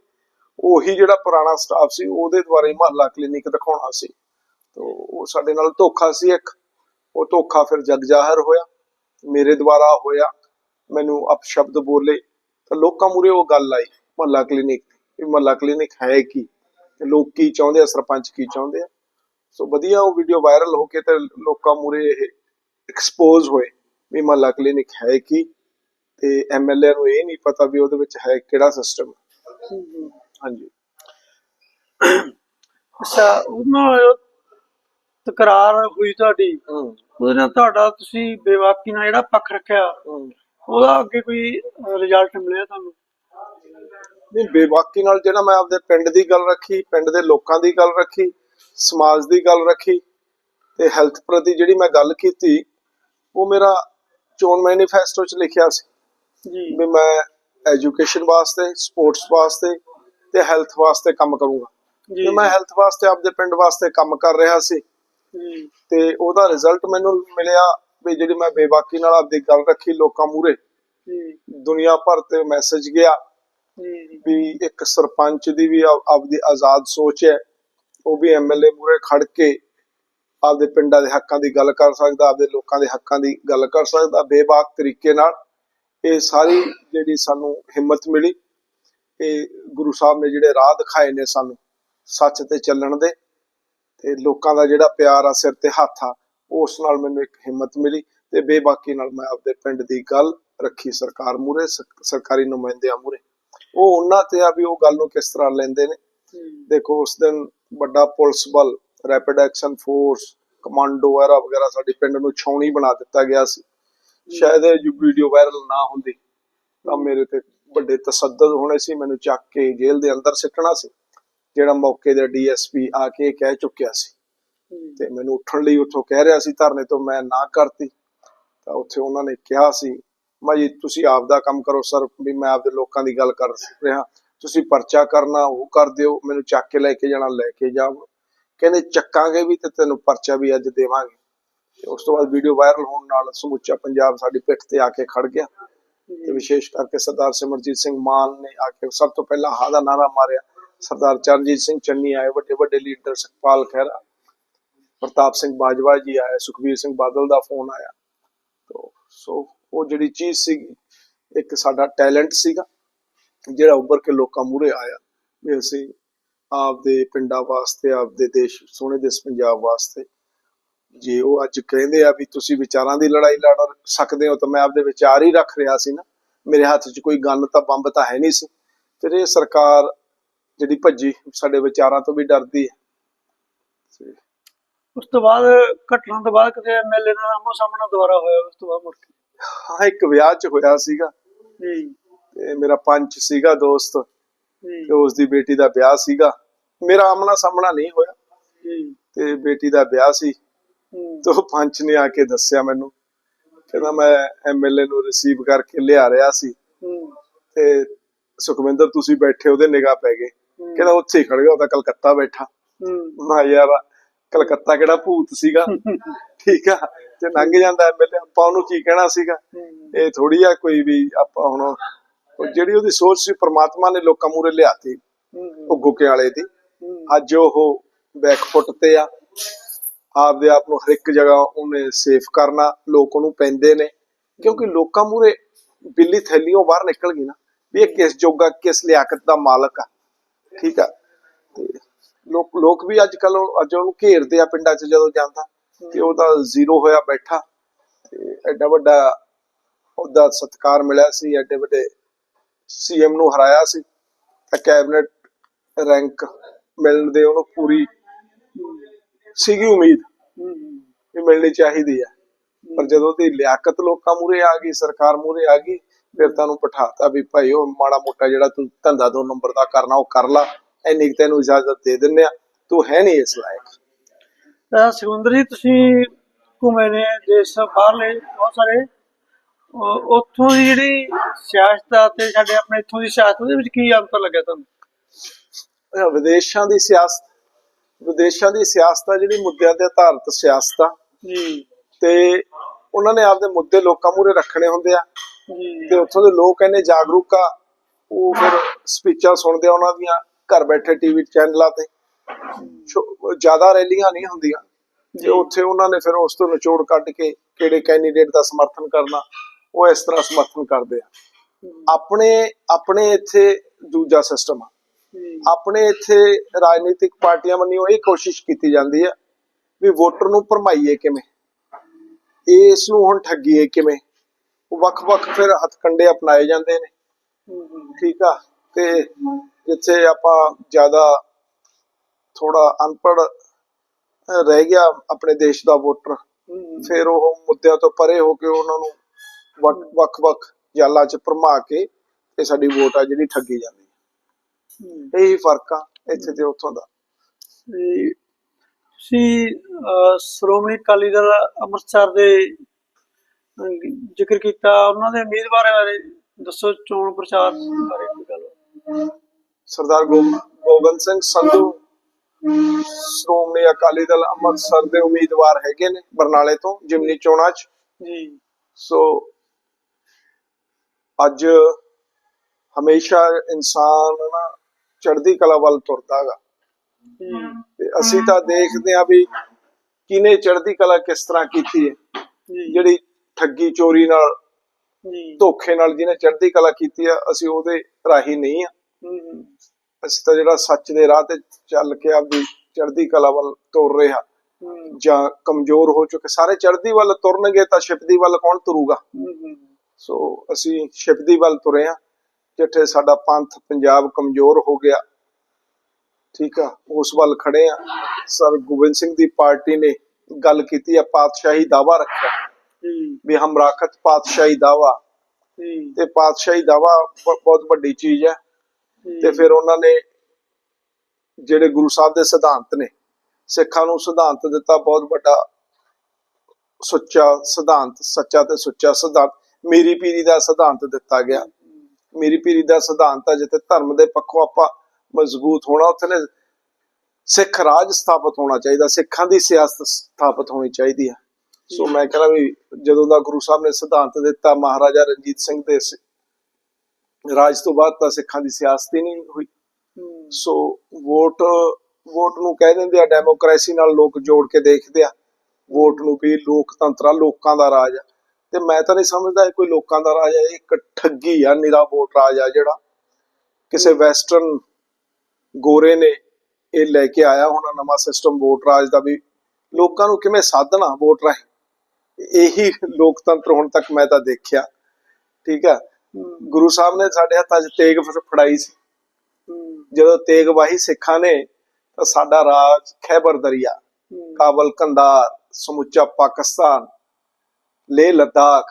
ਉਹੀ ਜਿਹੜਾ ਪੁਰਾਣਾ ਸਟਾਫ ਸੀ, ਉਹਦੇ ਦੁਆਰਾ ਹੀ ਮਹੱਲਾ ਕਲੀਨਿਕ ਦਿਖਾਉਣਾ ਸੀ। ਤੋ ਉਹ ਸਾਡੇ ਨਾਲ ਧੋਖਾ ਸੀ ਇੱਕ। ਉਹ ਧੋਖਾ ਫਿਰ ਜਗ ਜ਼ਾਹਰ ਹੋਇਆ। ਮੇਰੇ ਦੁਆਰਾ ਹੋਇਆ। ਮੈਨੂੰ ਅਪਸ਼ਬਦ ਬੋਲੇ। ਤਾਂ ਲੋਕਾਂ ਮੂਰੇ ਉਹ ਗੱਲ ਆਈ। ਮਹੱਲਾ ਕਲੀਨਿਕ ਵੀ ਮਹੱਲਾ ਕਲੀਨਿਕ ਹੈ ਕੀ? ਤੇ ਲੋਕ ਕੀ ਚਾਹੁੰਦੇ ਆ ਸਰਪੰਚ ਕੀ ਚਾਹੁੰਦੇ ਆ? ਸੋ ਵਧੀਆ ਉਹ ਵੀਡੀਓ ਵਾਇਰਲ ਹੋ ਕੇ ਤੇ ਲੋਕਾਂ ਮੂਰੇ ਇਹ ਐਕਸਪੋਜ਼ ਹੋਏ ਵੀ ਮਹੱਲਾ ਕਲੀਨਿਕ ਹੈ ਕੀ? ਤੇ ਐਮਐਲਏ ਨੂੰ ਇਹ ਨਹੀਂ ਪਤਾ ਵੀ ਉਹਦੇ ਵਿੱਚ ਹੈ ਕਿਹੜਾ ਸਿਸਟਮ ਹਾਂਜੀ। ਅੱਛਾ ਉਹਨਾਂ ਤਕਰਾਰ ਹੋਈ ਤੁਹਾਡੀ। ਹੂੰ। ਉਹਦੇ ਨਾਲ ਤੁਹਾਡਾ ਤੁਸੀਂ ਬੇਵਾਕੀ ਨਾਲ ਜਿਹੜਾ ਪੱਖ ਰੱਖਿਆ ਹੂੰ। ਉਹਦਾ ਅੱਗੇ ਕੋਈ ਰਿਜ਼ਲਟ ਮਿਲਿਆ ਤੁਹਾਨੂੰ? ਨਹੀਂ ਬੇਬਾਕੀ ਨਾਲ ਜਿਹੜਾ ਮੈਂ ਆਪਦੇ ਪਿੰਡ ਦੀ ਗੱਲ ਰੱਖੀ ਪਿੰਡ ਦੇ ਲੋਕਾਂ ਦੀ ਗੱਲ ਰੱਖੀ ਸਮਾਜ ਦੀ ਗੱਲ ਰੱਖੀ ਤੇ ਹੈਲਥ ਪ੍ਰਤੀ ਜਿਹੜੀ ਮੈਂ ਗੱਲ ਕੀਤੀ ਉਹ ਮੇਰਾ ਚੋਣ ਮੈਨੀਫੈਸਟੋ 'ਚ ਲਿਖਿਆ ਸੀ ਜੀ। ਵੀ ਮੈਂ ਐਜੂਕੇਸ਼ਨ ਵਾਸਤੇ ਸਪੋਰਟਸ ਵਾਸਤੇ ਤੇ ਹੈਲਥ ਵਾਸਤੇ ਕੰਮ ਕਰੂੰਗਾ। ਜੀ। ਮੈਂ ਹੈਲਥ ਵਾਸਤੇ ਆਪਦੇ ਪਿੰਡ ਵਾਸਤੇ ਕੰਮ ਕਰ ਰਿਹਾ ਸੀ। ਜੀ। ਤੇ ਉਹਦਾ ਰਿਜ਼ਲਟ ਮੈਨੂੰ ਮਿਲਿਆ ਵੀ ਜਿਹੜੀ ਮੈਂ ਬੇਬਾਕੀ ਨਾਲ ਆਪਦੀ ਗੱਲ ਰੱਖੀ ਲੋਕਾਂ ਮੂਰੇ ਜੀ। ਦੁਨੀਆ ਭਰ ਤੇ ਮੈਸੇਜ ਗਿਆ ਵੀ ਇੱਕ ਸਰਪੰਚ ਦੀ ਵੀ ਆਪਦੀ ਆਜ਼ਾਦ ਸੋਚ ਹੈ, ਉਹ ਵੀ ਐਮਐਲਏ ਮੂਰੇ ਖੜ ਕੇ ਆਪਦੇ ਪਿੰਡਾਂ ਦੇ ਹੱਕਾਂ ਦੀ ਗੱਲ ਕਰ ਸਕਦਾ, ਆਪਦੇ ਲੋਕਾਂ ਦੇ ਹੱਕਾਂ ਦੀ ਗੱਲ ਕਰ ਸਕਦਾ, ਬੇਬਾਕ ਤਰੀਕੇ ਨਾਲ ਇਹ ਸਾਰੀ ਜਿਹੜੀ ਸਾਨੂੰ ਹਿੰਮਤ ਮਿਲੀ, ਇਹ ਗੁਰੂ ਸਾਹਿਬ ਨੇ ਜਿਹੜੇ ਰਾਹ ਦਿਖਾਏ ਨੇ ਸਾਨੂੰ ਸੱਚ ਤੇ ਚੱਲਣ ਦੇ ਤੇ ਲੋਕਾਂ ਦਾ ਜਿਹੜਾ ਪਿਆਰ ਆ, ਸਿਰ ਤੇ ਹੱਥ ਆ, ਉਸ ਨਾਲ ਮੈਨੂੰ ਇੱਕ ਹਿੰਮਤ ਮਿਲੀ ਤੇ ਬੇਬਾਕੀ ਨਾਲ ਮੈਂ ਆਪਦੇ ਪਿੰਡ ਦੀ ਗੱਲ ਰੱਖੀ ਸਰਕਾਰ ਮੂਰੇ ਸਰਕਾਰੀ ਨੁਮਾਇੰਦਿਆਂ ਮੂਰੇ ਉਹ ਉਹਨਾਂ ਤੇ ਆ ਵੀ ਉਹ ਗੱਲ ਨੂੰ ਕਿਸ ਤਰ੍ਹਾਂ ਲੈਂਦੇ ਨੇ। ਦੇਖੋ ਉਸ ਦਿਨ ਵੱਡਾ ਪੁਲਿਸ ਬਲ ਰੈਪਿਡ ਐਕਸ਼ਨ ਫੋਰਸ ਕਮਾਂਡੋ ਵਗੈਰਾ ਵਗੈਰਾ ਸਾਡੇ ਪਿੰਡ ਨੂੰ ਛਾਉਣੀ ਬਣਾ ਦਿੱਤਾ ਗਿਆ ਸੀ। ਸ਼ਾਇਦ ਇਹ ਵੀਡੀਓ ਵਾਇਰਲ ਨਾ ਹੁੰਦੀ ਤਾਂ ਮੇਰੇ ਤੇ ਵੱਡੇ ਤਸੱਦਦ ਹੋਣੇ ਸੀ ਮੈਨੂੰ ਚੱਕ ਕੇ ਜੇਲ੍ਹ ਦੇ ਅੰਦਰ ਸਿੱਟਣਾ ਸੀ ਜਿਹੜਾ ਮੌਕੇ ਦੇ ਡੀਐਸਪੀ ਆ ਕੇ ਕਹਿ ਚੁੱਕਿਆ ਸੀ। ਤੇ ਮੈਨੂੰ ਉੱਠਣ ਲਈ ਉੱਥੋਂ ਕਹਿ ਰਿਹਾ ਸੀ ਧਰਨੇ ਤੋਂ ਮੈਂ ਨਾ ਕਰਤੀ। ਤਾਂ ਉੱਥੇ ਉਹਨਾਂ ਨੇ ਕਿਹਾ ਸੀ ਮੈਂ ਜੀ ਤੁਸੀਂ ਆਪ ਦਾ ਕੰਮ ਕਰੋ ਸਰ, ਵੀ ਮੈਂ ਆਪਦੇ ਲੋਕਾਂ ਦੀ ਗੱਲ ਕਰ ਰਿਹਾ। ਤੁਸੀਂ ਪਰਚਾ ਕਰਨਾ, ਉਹ ਕਰ ਦਿਓ, ਮੈਨੂੰ ਚੱਕ ਕੇ ਲੈ ਕੇ ਜਾਣਾ, ਲੈ ਕੇ ਜਾਓ। ਕਹਿੰਦੇ, ਚੱਕਾਂਗੇ ਵੀ ਤੇ ਤੈਨੂੰ ਪਰਚਾ ਵੀ ਅੱਜ ਦੇਵਾਂਗੇ। ਤੇ ਉਸ ਤੋਂ ਬਾਅਦ ਵੀਡੀਓ ਵਾਇਰਲ ਹੋਣ ਨਾਲ ਸਮੁੱਚਾ ਪੰਜਾਬ ਸਾਡੀ ਪਿੱਠ ਤੇ ਆ ਕੇ ਖੜ ਗਿਆ। ਤੇ ਵਿਸ਼ੇਸ਼ ਕਰਕੇ ਸਰਦਾਰ ਸਿਮਰਜੀਤ ਸਿੰਘ ਮਾਨ ਨੇ ਆ ਕੇ ਸਭ ਤੋਂ ਪਹਿਲਾਂ ਹਾ ਦਾ ਨਾਰਾ ਮਾਰਿਆ। ਸਰਦਾਰ ਚਰਨਜੀਤ ਸਿੰਘ ਚੰਨੀ ਆਏ, ਵੱਡੇ ਵੱਡੇ ਲੀਡਰ ਸੁਖਪਾਲ ਖਹਿਰਾ, ਪ੍ਰਤਾਪ ਸਿੰਘ ਬਾਜਵਾ ਜੀ ਆਏ, ਸੁਖਬੀਰ ਸਿੰਘ ਬਾਦਲ ਦਾ ਫੋਨ ਆਇਆ। ਤੋ, ਸੋ ਉਹ ਜਿਹੜੀ ਚੀਜ਼ ਸੀਗੀ, ਇੱਕ ਸਾਡਾ ਟੈਲੈਂਟ ਸੀਗਾ, ਜਿਹੜਾ ਉੱਭਰ ਕੇ ਲੋਕਾਂ ਮੂਹਰੇ ਆਇਆ ਵੀ ਅਸੀਂ ਆਪਦੇ ਪਿੰਡਾਂ ਵਾਸਤੇ, ਆਪਦੇ ਦੇਸ਼, ਸੋਹਣੇ ਦੇਸ਼ ਪੰਜਾਬ ਵਾਸਤੇ, ਜੇ ਉਹ ਅੱਜ ਕਹਿੰਦੇ ਆ ਵੀ ਤੁਸੀਂ ਵਿਚਾਰਾਂ ਦੀ ਲੜਾਈ ਲੜ ਸਕਦੇ ਹੋ, ਤਾਂ ਮੈਂ ਆਪਦੇ ਵਿਚਾਰ ਹੀ ਰੱਖ ਰਿਹਾ ਸੀ ਨਾ। ਮੇਰੇ ਹੱਥ 'ਚ ਕੋਈ ਗਨ ਤਾਂ ਬੰਬ ਤਾਂ ਹੈ ਨਹੀਂ ਸੀ। ਫਿਰ ਇਹ ਸਰਕਾਰ ਜਿਹੜੀ ਭੱਜੀ, ਸਾਡੇ ਵਿਚਾਰਾਂ ਤੋਂ ਵੀ ਡਰਦੀ ਹੈ। ਉਸ ਤੋਂ ਬਾਅਦ, ਘਟਨਾ ਤੋਂ ਬਾਅਦ ਕਿਤੇ ਐਮਐਲਏ ਨਾਲ ਆਮੋ ਸਾਹਮਣਾ ਦੁਬਾਰਾ ਹੋਇਆ, ਉਸ ਤੋਂ ਬਾਅਦ ਮੁੜ ਕੇ? ਹਾਂ ਇੱਕ ਵਿਆਹ 'ਚ ਹੋਇਆ ਸੀਗਾ। ਜੀ ਤੇ ਮੇਰਾ ਪੰਚ ਸੀਗਾ ਦੋਸਤ। ਤੇ ਉਸ ਦੀ ਬੇਟੀ ਦਾ ਵਿਆਹ ਸੀਗਾ। ਮੇਰਾ ਆਮਣਾ ਸਾਹਮਣਾ ਨਹੀਂ ਹੋਇਆ। ਤੇ ਬੇਟੀ ਦਾ ਵਿਆਹ ਸੀ। ਹੂੰ, ਤੇ ਉਹ ਪੰਚ ਨੇ ਆ ਕੇ ਦੱਸਿਆ ਮੈਨੂੰ। ਕਹਿੰਦਾ ਮੈਂ ਐਮਐਲਏ ਨੂੰ ਰਿਸੀਵ ਕਰਕੇ ਲਿਆ ਰਿਹਾ ਸੀ। ਹੂੰ, ਤੇ ਸੁਖਵਿੰਦਰ ਤੁਸੀਂ ਬੈਠੇ ਉਹਦੇ ਨਿਗਾਹ ਪੈ ਗਏ। ਕਹਿੰਦਾ ਉੱਥੇ ਹੀ ਖੜ ਗਿਆ ਉਹ ਤਾਂ ਕਲਕੱਤਾ ਬੈਠਾ। ਹੂੰ, ਮੈਂ ਯਾਰ ਕਲਕੱਤਾ ਕਿਹੜਾ ਭੂਤ ਸੀਗਾ? ਠੀਕ ਆ ਤੇ ਲੰਘ ਜਾਂਦਾ ਐਮਐਲਏ ਆਪਾਂ ਉਹਨੂੰ ਕੀ ਕਹਿਣਾ ਸੀਗਾ? ਇਹ ਥੋੜੀ ਆ ਕੋਈ ਵੀ ਆਪਾਂ ਹੁਣ ਜਿਹੜੀ ਉਹਦੀ ਸੋਚ ਸੀ ਪ੍ਰਮਾਤਮਾ ਨੇ ਲੋਕਾਂ ਮੂਰੇ ਲਿਆਤੀ ਉਹ ਗੁੱਕੇ ਵਾਲੇ ਦੀ। ਅੱਜ ਉਹ ਬੈਕਫੁੱਟ ਤੇ ਆ ਆਪਦੇ ਆਪ ਨੂੰ ਹਰ ਇੱਕ ਜਗ੍ਹਾ ਉਹਨੇ ਸੇਫ ਕਰਨਾ ਲੋਕ ਉਹਨੂੰ ਪੈਂਦੇ ਨੇ। ਕਿਉਂਕਿ ਲੋਕਾਂ ਮੂਰੇ ਬਿੱਲੀ ਥੈਲੀਓਂ ਬਾਹਰ ਨਿਕਲ ਗਈ ਨਾ ਵੀ ਇਹ ਕਿਸ ਜੋਗਾ ਕਿਸ ਲਿਆਕਤ ਦਾ ਮਾਲਕ ਆ। ਠੀਕ ਆ? ਤੇ ਲੋਕ ਲੋਕ ਵੀ ਅੱਜ ਕੱਲ ਅੱਜ ਉਹਨੂੰ ਘੇਰਦੇ ਆ ਪਿੰਡਾਂ 'ਚ ਜਦੋਂ ਜਾਂਦਾ। ਤੇ ਉਹ ਜ਼ੀਰੋ ਹੋਇਆ ਬੈਠਾ। ਤੇ ਐਡਾ ਵੱਡਾ ਉਹਦਾ ਸਤਿਕਾਰ ਮਿਲਿਆ ਸੀ ਐਡੇ ਵੱਡੇ ਸੀਐਮ ਨੂੰ ਹਰਾਇਆ ਸੀ। ਤਾਂ ਕੈਬਨਿਟ ਰੈਂਕ ਮਿਲਣ ਦੇ ਉਹਨੂੰ ਪੂਰੀ ਸੀਗੀ ਉਮੀਦ ਹੂੰ, ਮਿਲਣੀ ਚਾਹੀਦੀ ਹੈ। ਪਰ ਜਦੋਂ ਦੀ ਲਿਆਕਤ ਲੋਕਾਂ ਮੂਰੇ ਆ ਗਈ ਸਰਕਾਰ ਮੂਰੇ ਆ ਗਈ ਫਿਰ ਤੁਹਾਨੂੰ ਬਿਠਾਤਾ ਵੀ ਭਾਈ ਉਹ ਮਾੜਾ ਮੋਟਾ ਜਿਹੜਾ ਤੂੰ ਧੰਦਾ ਦੋ ਨੰਬਰ ਦਾ ਕਰਨਾ ਉਹ ਕਰ ਲਾ। ਇੰਨੀ ਕੁ ਤੈਨੂੰ ਇਜਾਜ਼ਤ ਦੇ ਦਿੰਨੇ ਆ ਤੂੰ ਹੈ ਨਹੀਂ ਇਸ ਲਾਇਕ। ਤਾਂ ਸੁਖਵਿੰਦਰ ਜੀ ਤੁਸੀਂ ਘੁੰਮੇ ਨੇ ਦੇਸ਼ ਬਾਹਰਲੇ ਬਹੁਤ ਸਾਰੇ। ਉੱਥੋਂ ਦੀ ਜਿਹੜੀ ਸਿਆਸਤ ਆ ਤੇ ਸਾਡੇ ਆਪਣੇ ਇੱਥੋਂ ਦੀ ਸਿਆਸਤ ਦੇ ਵਿੱਚ ਕੀ ਅੰਤਰ ਲੱਗਿਆ ਤੁਹਾਨੂੰ? ਵਿਦੇਸ਼ਾਂ ਦੀ ਸਿਆਸਤ ਵਿਦੇਸ਼ਾਂ ਦੀ ਸਿਆਸਤ ਆ ਜਿਹੜੀ ਮੁੱਦਿਆਂ ਤੇ ਆਧਾਰਿਤ ਸਿਆਸਤ ਆ। ਜੀ। ਤੇ ਉਹਨਾਂ ਨੇ ਆਪਦੇ ਮੁੱਦੇ ਲੋਕਾਂ ਮੂਰੇ ਰੱਖਣੇ ਹੁੰਦੇ ਆ। ਜੀ। ਤੇ ਉੱਥੋਂ ਦੇ ਲੋਕ ਇੰਨੇ ਜਾਗਰੂਕ ਆ ਉਹ ਫਿਰ ਸਪੀਚਾਂ ਸੁਣਦੇ ਆ ਉਹਨਾਂ ਦੀਆਂ ਘਰ ਬੈਠੇ ਟੀਵੀ ਚੈਨਲਾਂ ਤੇ। ਜ਼ਿਆਦਾ ਰੈਲੀਆਂ ਨਹੀਂ ਹੁੰਦੀਆਂ। ਤੇ ਉੱਥੇ ਉਹਨਾਂ ਨੇ ਫਿਰ ਉਸ ਤੋਂ ਨਿਚੋੜ ਕੱਢ ਕੇ ਕਿਹੜੇ ਕੈਂਡੀਡੇਟ ਦਾ ਸਮਰਥਨ ਕਰਨਾ ਉਹ ਇਸ ਤਰ੍ਹਾਂ ਸਮਰਥਨ ਕਰਦੇ ਆ। ਆਪਣੇ ਆਪਣੇ ਇੱਥੇ ਦੂਜਾ ਸਿਸਟਮ ਆ। ਜੀ। ਆਪਣੇ ਇੱਥੇ ਰਾਜਨੀਤਿਕ ਪਾਰਟੀਆਂ ਵੱਲੋਂ ਇਹ ਕੋਸ਼ਿਸ਼ ਕੀਤੀ ਜਾਂਦੀ ਹੈ ਵੀ ਵੋਟਰ ਨੂੰ ਭਰਮਾਈਏ ਕਿਵੇਂ? ਇਸ ਨੂੰ ਹੁਣ ਠੱਗੀਏ ਕਿਵੇਂ? ਉਹ ਵੱਖ-ਵੱਖ ਫਿਰ ਹੱਥਕੰਡੇ ਅਪਣਾਏ ਜਾਂਦੇ ਨੇ। ਠੀਕ ਆ? ਤੇ ਜਿੱਥੇ ਆਪਾਂ ਜ਼ਿਆਦਾ ਥੋੜਾ ਅਨਪੜ ਰਹਿ ਗਿਆ ਆਪਣੇ ਦੇਸ਼ ਦਾ ਵੋਟਰ। ਫਿਰ ਉਹ ਮੁੱਦਿਆਂ ਤੋਂ ਪਰੇ ਹੋ ਕੇ ਉਹਨਾਂ ਨੂੰ ਵੱਖ- ਵੱਖ-ਵੱਖ ਜਾਲਾਂ 'ਚ ਭਰਮਾ ਕੇ ਤੇ ਸਾਡੀ ਵੋਟ ਆ ਜਿਹੜੀ ਠੱਗੀ ਜਾਂਦੀ ਹੈ। ਇਹੀ ਫ਼ਰਕ ਆ ਇੱਥੇ ਤੇ ਉੱਥੋਂ ਦਾ। ਤੁਸੀਂ ਸ਼੍ਰੋਮਣੀ ਅਕਾਲੀ ਦਲ ਅੰਮ੍ਰਿਤਸਰ ਦੇ ਜ਼ਿਕਰ ਕੀਤਾ। ਉਹਨਾਂ ਦੇ ਉਮੀਦਵਾਰਾਂ ਬਾਰੇ ਦੱਸੋ ਚੋਣ ਪ੍ਰਚਾਰ ਬਾਰੇ ਕੋਈ ਗੱਲ। ਸਰਦਾਰ ਗੋਬਿੰਦ ਸਿੰਘ ਸੰਧੂ ਸ਼੍ਰੋਮਣੀ ਅਕਾਲੀ ਦਲ ਅੰਮ੍ਰਿਤਸਰ ਦੇ ਉਮੀਦਵਾਰ ਹੈਗੇ ਨੇ ਬਰਨਾਲੇ ਤੋਂ ਜਿਮਨੀ ਚੋਣਾਂ 'ਚ ਜੀ। ਸੋ ਅੱਜ ਹਮੇਸ਼ਾ ਇਨਸਾਨ ਨਾ ਚੜ੍ਹਦੀ ਕਲਾ ਵੱਲ ਤੁਰਦਾ ਹੈਗਾ ਜੀ। ਤੇ ਅਸੀਂ ਤਾਂ ਦੇਖਦੇ ਆ ਵੀ ਕਿਨੇ ਚੜ੍ਹਦੀ ਕਲਾ ਕਿਸ ਤਰ੍ਹਾਂ ਕੀਤੀ ਹੈ। ਜਿਹੜੀ ਠੱਗੀ ਚੋਰੀ ਨਾਲ ਜੀ। ਧੋਖੇ ਨਾਲ ਜਿਹਨੇ ਚੜ੍ਹਦੀ ਕਲਾ ਕੀਤੀ ਆ ਅਸੀਂ ਉਹਦੇ ਰਾਹੀ ਨਹੀਂ ਆ ਅਸੀਂ ਤਾਂ ਜਿਹੜਾ ਸੱਚ ਦੇ ਰਾਹ ਤੇ ਚੱਲ ਕੇ ਆਪਦੀ ਚੜ੍ਹਦੀ ਕਲਾ ਵੱਲ ਤੁਰ ਰਹੇ ਹਾਂ। ਜਾਂ ਕਮਜ਼ੋਰ ਹੋ ਚੁੱਕੇ। ਸਾਰੇ ਚੜ੍ਹਦੀ ਵੱਲ ਤੁਰਨਗੇ ਤਾਂ ਛਿਪਦੀ ਵੱਲ ਕੌਣ ਤੁਰੂਗਾ? ਸੋ ਅਸੀਂ ਛਿਪਦੀ ਵੱਲ ਤੁਰੇ ਹਾਂ। ਜਿੱਥੇ ਸਾਡਾ ਪੰਥ ਪੰਜਾਬ ਕਮਜ਼ੋਰ ਹੋ ਗਿਆ ਠੀਕ ਆ ਉਸ ਵੱਲ ਖੜੇ ਆ ਸਰ ਗੋਬਿੰਦ ਸਿੰਘ ਦੀ ਪਾਰਟੀ ਨੇ ਗੱਲ ਕੀਤੀ ਆ ਪਾਤਸ਼ਾਹੀ ਦਾਵਾ ਰੱਖਿਆ। ਵੀ ਹਮ ਰਾਖਤ ਪਾਤਸ਼ਾਹੀ ਦਾਵਾ। ਤੇ ਪਾਤਸ਼ਾਹੀ ਦਾਵਾ ਬਹੁਤ ਵੱਡੀ ਚੀਜ਼ ਹੈ। ਜੀ, ਤੇ ਫਿਰ ਉਹਨਾਂ ਨੇ ਜਿਹੜੇ ਗੁਰੂ ਸਾਹਿਬ ਦੇ ਸਿਧਾਂਤ ਨੇ, ਸਿੱਖਾਂ ਨੂੰ ਸਿਧਾਂਤ ਦਿੱਤਾ, ਬਹੁਤ ਵੱਡਾ ਸੁੱਚਾ ਸਿਧਾਂਤ, ਸੱਚਾ ਤੇ ਸੁੱਚਾ ਸਿਧਾਂਤ, ਮੇਰੀ ਪੀਰੀ ਦਾ ਸਿਧਾਂਤ ਦਿੱਤਾ ਗਿਆ। ਮੇਰੀ ਪੀਰੀ ਦਾ ਸਿਧਾਂਤ ਹੈ ਜਿੱਥੇ ਧਰਮ ਦੇ ਪੱਖੋਂ ਆਪਾਂ ਮਜ਼ਬੂਤ ਹੋਣਾ, ਉੱਥੇ ਨੇ ਸਿੱਖ ਰਾਜ ਸਥਾਪਿਤ ਹੋਣਾ ਚਾਹੀਦਾ, ਸਿੱਖਾਂ ਦੀ ਸਿਆਸਤ ਸਥਾਪਿਤ ਹੋਣੀ ਚਾਹੀਦੀ ਆ। ਸੋ ਮੈਂ ਕਹਿੰਦਾ ਵੀ ਜਦੋਂ ਦਾ ਗੁਰੂ ਸਾਹਿਬ ਨੇ ਸਿਧਾਂਤ ਦਿੱਤਾ, ਮਹਾਰਾਜਾ ਰਣਜੀਤ ਸਿੰਘ ਦੇ ਰਾਜ ਤੋਂ ਬਾਅਦ ਤਾਂ ਸਿੱਖਾਂ ਦੀ ਸਿਆਸਤ ਹੀ ਨਹੀਂ ਹੋਈ। ਸੋ ਵੋਟ ਵੋਟ ਨੂੰ ਕਹਿ ਦਿੰਦੇ ਆ ਡੈਮੋਕ੍ਰੇਸੀ ਨਾਲ ਲੋਕ ਜੋੜ ਕੇ ਦੇਖਦੇ ਆ। ਵੋਟ ਨੂੰ ਵੀ ਲੋਕਤੰਤਰ ਆ ਲੋਕਾਂ ਦਾ ਰਾਜ ਆ। ਤੇ ਮੈਂ ਤਾਂ ਨਹੀਂ ਸਮਝਦਾ ਇਹ ਕੋਈ ਲੋਕਾਂ ਦਾ ਰਾਜ ਆ ਇਹ ਇੱਕ ਠੱਗੀ ਆ ਨਿਰਾ ਵੋਟ ਰਾਜ ਆ ਜਿਹੜਾ। ਕਿਸੇ ਵੈਸਟਰਨ ਗੋਰੇ ਨੇ ਇਹ ਲੈ ਕੇ ਆਇਆ ਹੋਣਾ ਨਵਾਂ ਸਿਸਟਮ ਵੋਟ ਰਾਜ ਦਾ ਵੀ। ਲੋਕਾਂ ਨੂੰ ਕਿਵੇਂ ਸਾਧਣਾ ਵੋਟ ਰਾਹੀਂ? ਇਹੀ ਲੋਕਤੰਤਰ ਹੁਣ ਤੱਕ ਮੈਂ ਤਾਂ ਦੇਖਿਆ। ਠੀਕ ਆ? ਗੁਰੂ ਸਾਹਿਬ ਨੇ ਸਾਡੇ ਹੱਥਾਂ 'ਚ ਤੇਗ ਫੜਾਈ ਸੀ। ਜਦੋਂ ਤੇਗ ਵਾਹੀ ਸਿੱਖਾਂ ਨੇ ਤਾਂ ਸਾਡਾ ਰਾਜ ਖੈਬਰ ਦਰਿਆ ਕਾਬਲ ਕੰਧਾਰ ਸਮੁੱਚਾ ਪਾਕਿਸਤਾਨ ਲੇਹ ਲਦਾਖ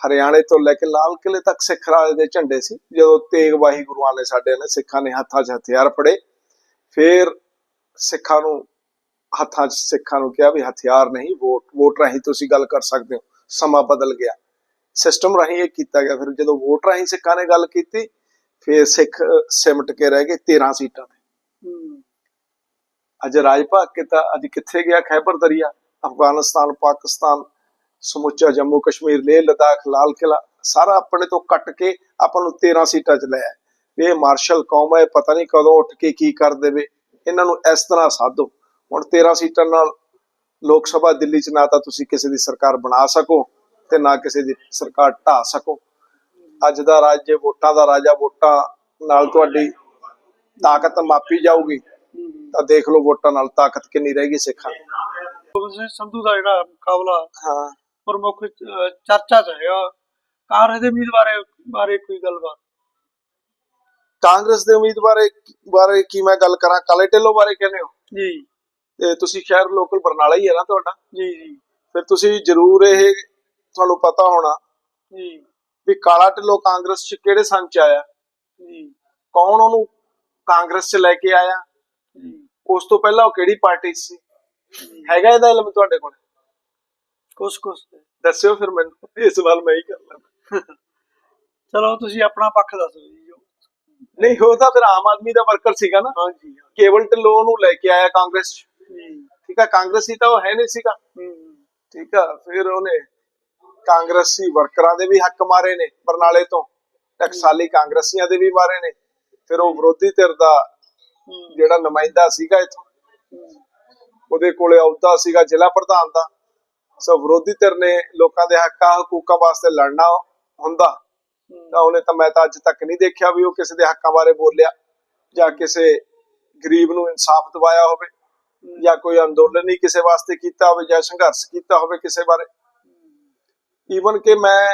ਹਰਿਆਣੇ ਤੋਂ ਲੈ ਕੇ ਲਾਲ ਕਿਲੇ ਤੱਕ ਸਿੱਖ ਰਾਜ ਦੇ ਝੰਡੇ ਸੀ। ਜਦੋਂ ਤੇਗ ਵਾਹੀ ਗੁਰੂਆਂ ਨੇ ਸਾਡੇ ਨੇ ਸਿੱਖਾਂ ਨੇ ਹੱਥਾਂ 'ਚ ਹਥਿਆਰ ਫੜੇ ਫਿਰ ਸਿੱਖਾਂ ਨੂੰ ਹੱਥਾਂ 'ਚ ਸਿੱਖਾਂ ਨੂੰ ਕਿਹਾ ਵੀ ਹਥਿਆਰ ਨਹੀਂ ਵੋਟ ਵੋਟ ਰਾਹੀਂ ਤੁਸੀਂ ਗੱਲ ਕਰ ਸਕਦੇ ਹੋ। ਸਮਾਂ ਬਦਲ ਗਿਆ। ਸਿਸਟਮ ਰਾਹੀਂ ਇਹ ਕੀਤਾ ਗਿਆ। ਫਿਰ ਜਦੋਂ ਵੋਟ ਰਾਹੀਂ ਸਿੱਖਾਂ ਨੇ ਗੱਲ ਕੀਤੀ ਫਿਰ ਸਿੱਖ ਸਿਮਟ ਕੇ ਰਹਿ ਗਏ 13 ਸੀਟਾਂ ਤੇ। ਅੱਜ ਰਾਜ ਭਾਗ ਕੀਤਾ ਅੱਜ ਕਿੱਥੇ ਗਿਆ ਖੈਬਰ ਦਰਿਆ? ਅਫਗਾਨਿਸਤਾਨ ਪਾਕਿਸਤਾਨ ਸਮੁੱਚਾ ਜੰਮੂ ਕਸ਼ਮੀਰ ਲੇਹ ਲਦਾਖ ਲਾਲ ਕਿਲਾ ਸਾਰਾ ਆਪਣੇ ਤੋਂ ਕੱਟ ਕੇ ਆਪਾਂ ਨੂੰ 13 ਸੀਟਾਂ 'ਚ ਲੈ ਇਹ ਮਾਰਸ਼ਲ ਕੌਮ ਹੈ ਇਹ ਪਤਾ ਨਹੀਂ ਕਦੋਂ ਉੱਠ ਕੇ ਕੀ ਕਰ ਦੇਵੇ। ਇਹਨਾਂ ਨੂੰ ਇਸ ਤਰ੍ਹਾਂ ਸਾਧੋ। ਹੁਣ 13 ਸੀਟਾਂ ਨਾਲ ਲੋਕ ਸਭਾ ਦਿੱਲੀ 'ਚ ਨਾ ਤਾਂ ਤੁਸੀਂ ਕਿਸੇ ਦੀ ਸਰਕਾਰ ਬਣਾ ਸਕੋ। ਤੇ ਨਾ ਕਿਸੇ ਦੀ ਸਰਕਾਰ ਢਾ ਸਕੋ। ਅੱਜ ਦਾ ਰਾਜ ਜੇ ਵੋਟਾਂ ਦਾ ਰਾਜਾ ਵੋਟਾਂ ਨਾਲ ਤੁਹਾਡੀ ਤਾਕਤ ਮਾਪੀ ਜਾਊਗੀ। ਤਾਂ ਦੇਖ ਲਓ ਵੋਟਾਂ ਨਾਲ ਤਾਕਤ ਕਿੰਨੀ ਰਹੇਗੀ ਸਿੱਖਾਂ ਦੀ। ਸੰਧੂ ਦਾ ਜਿਹੜਾ ਮੁਕਾਬਲਾ ਹਾਂ। ਪ੍ਰਮੁੱਖ ਚਰਚਾ ਚ ਹੈਗਾ। ਕਾਂਗਰਸ ਦੇ ਉਮੀਦਵਾਰ ਬਾਰੇ ਕੋਈ ਗੱਲਬਾਤ? ਕਾਂਗਰਸ ਦੇ ਉਮੀਦਵਾਰ ਬਾਰੇ ਕੀ ਮੈਂ ਗੱਲ ਕਰਾਂ? ਕਾਲੇ ਢਿੱਲੋਂ ਬਾਰੇ ਕਹਿੰਦੇ ਹੋ? ਜੀ। ਤੇ ਤੁਸੀਂ ਸ਼ਹਿਰ ਲੋਕਲ ਬਰਨਾਲਾ ਹੀ ਹੈ ਨਾ ਤੁਹਾਡਾ? ਜੀ ਜੀ। ਫਿਰ ਤੁਸੀਂ ਜ਼ਰੂਰ ਇਹ ਤੁਹਾਨੂੰ ਪਤਾ ਹੋਣਾ ਜੀ ਵੀ ਕਾਲਾ ਢਿੱਲੋਂ ਕਾਂਗਰਸ ਚ ਕਿਹੜੇ ਸੰਨ ਚ ਆਇਆ? ਜੀ ਕੌਣ ਉਹਨੂੰ ਕਾਂਗਰਸ ਚ ਲੈ ਕੇ ਆਇਆ? ਜੀ ਉਸ ਤੋਂ ਪਹਿਲਾਂ ਉਹ ਕਿਹੜੀ ਪਾਰਟੀ 'ਚ ਸੀ? ਹੈਗਾ ਇਹਦਾ ਇਲਮ ਤੁਹਾਡੇ ਕੋਲ? ਕੁਛ ਕੁਛ। ਦੱਸਿਓ ਫਿਰ ਮੈਨੂੰ ਇਸ ਵਾਰ ਮੈਂ ਹੀ ਕਰ ਚਲੋ ਤੁਸੀਂ ਆਪਣਾ ਪੱਖ ਦੱਸੋ ਜੀ ਨਹੀਂ ਉਹ ਤਾਂ ਫਿਰ ਆਮ ਆਦਮੀ ਦਾ ਵਰਕਰ ਸੀਗਾ ਨਾ। ਹਾਂਜੀ ਕੇਵਲ ਢਿੱਲੋਂ ਨੂੰ ਲੈ ਕੇ ਆਇਆ ਕਾਂਗਰਸ 'ਚ। ਠੀਕ ਆ ਕਾਂਗਰਸੀ ਤਾਂ ਉਹ ਹੈ ਨਹੀਂ ਸੀਗਾ। ਠੀਕ ਆ ਫਿਰ ਉਹਨੇ ਕਾਂਗਰਸੀ ਵਰਕਰਾਂ ਦੇ ਵੀ ਹੱਕ ਮਾਰੇ ਨੇ ਬਰਨਾਲੇ ਤੋਂ ਟਕਸਾਲੀ ਕਾਂਗਰਸੀਆਂ ਦੇ ਵੀ ਮਾਰੇ ਨੇ। ਫਿਰ ਉਹ ਵਿਰੋਧੀ ਧਿਰ ਦਾ ਜਿਹੜਾ ਨੁਮਾਇੰਦਾ ਸੀਗਾ ਇਥੋਂ ਉਹਦੇ ਕੋਲੇ ਅਹੁਦਾ ਸੀਗਾ ਜ਼ਿਲ੍ਹਾ ਪ੍ਰਧਾਨ ਦਾ। ਸੋ ਵਿਰੋਧੀ ਧਿਰ ਨੇ ਲੋਕਾਂ ਦੇ ਹੱਕਾਂ ਹਕੂਕਾਂ ਵਾਸਤੇ ਲੜਨਾ ਹੁੰਦਾ। ਤਾਂ ਉਹਨੇ ਤਾਂ ਮੈਂ ਤਾਂ ਅੱਜ ਤੱਕ ਨਹੀਂ ਦੇਖਿਆ ਵੀ ਉਹ ਕਿਸੇ ਦੇ ਹੱਕਾਂ ਬਾਰੇ ਬੋਲਿਆ ਜਾਂ ਕਿਸੇ ਗਰੀਬ ਨੂੰ ਇਨਸਾਫ ਦਿਵਾਇਆ ਹੋਵੇ ਜਾਂ ਕੋਈ ਅੰਦੋਲਨ ਹੀ ਕਿਸੇ ਵਾਸਤੇ ਕੀਤਾ ਹੋਵੇ ਜਾਂ ਸੰਘਰਸ਼ ਕੀਤਾ ਹੋਵੇ ਕਿਸੇ ਬਾਰੇ। ਈਵਨ ਕਿ ਮੈਂ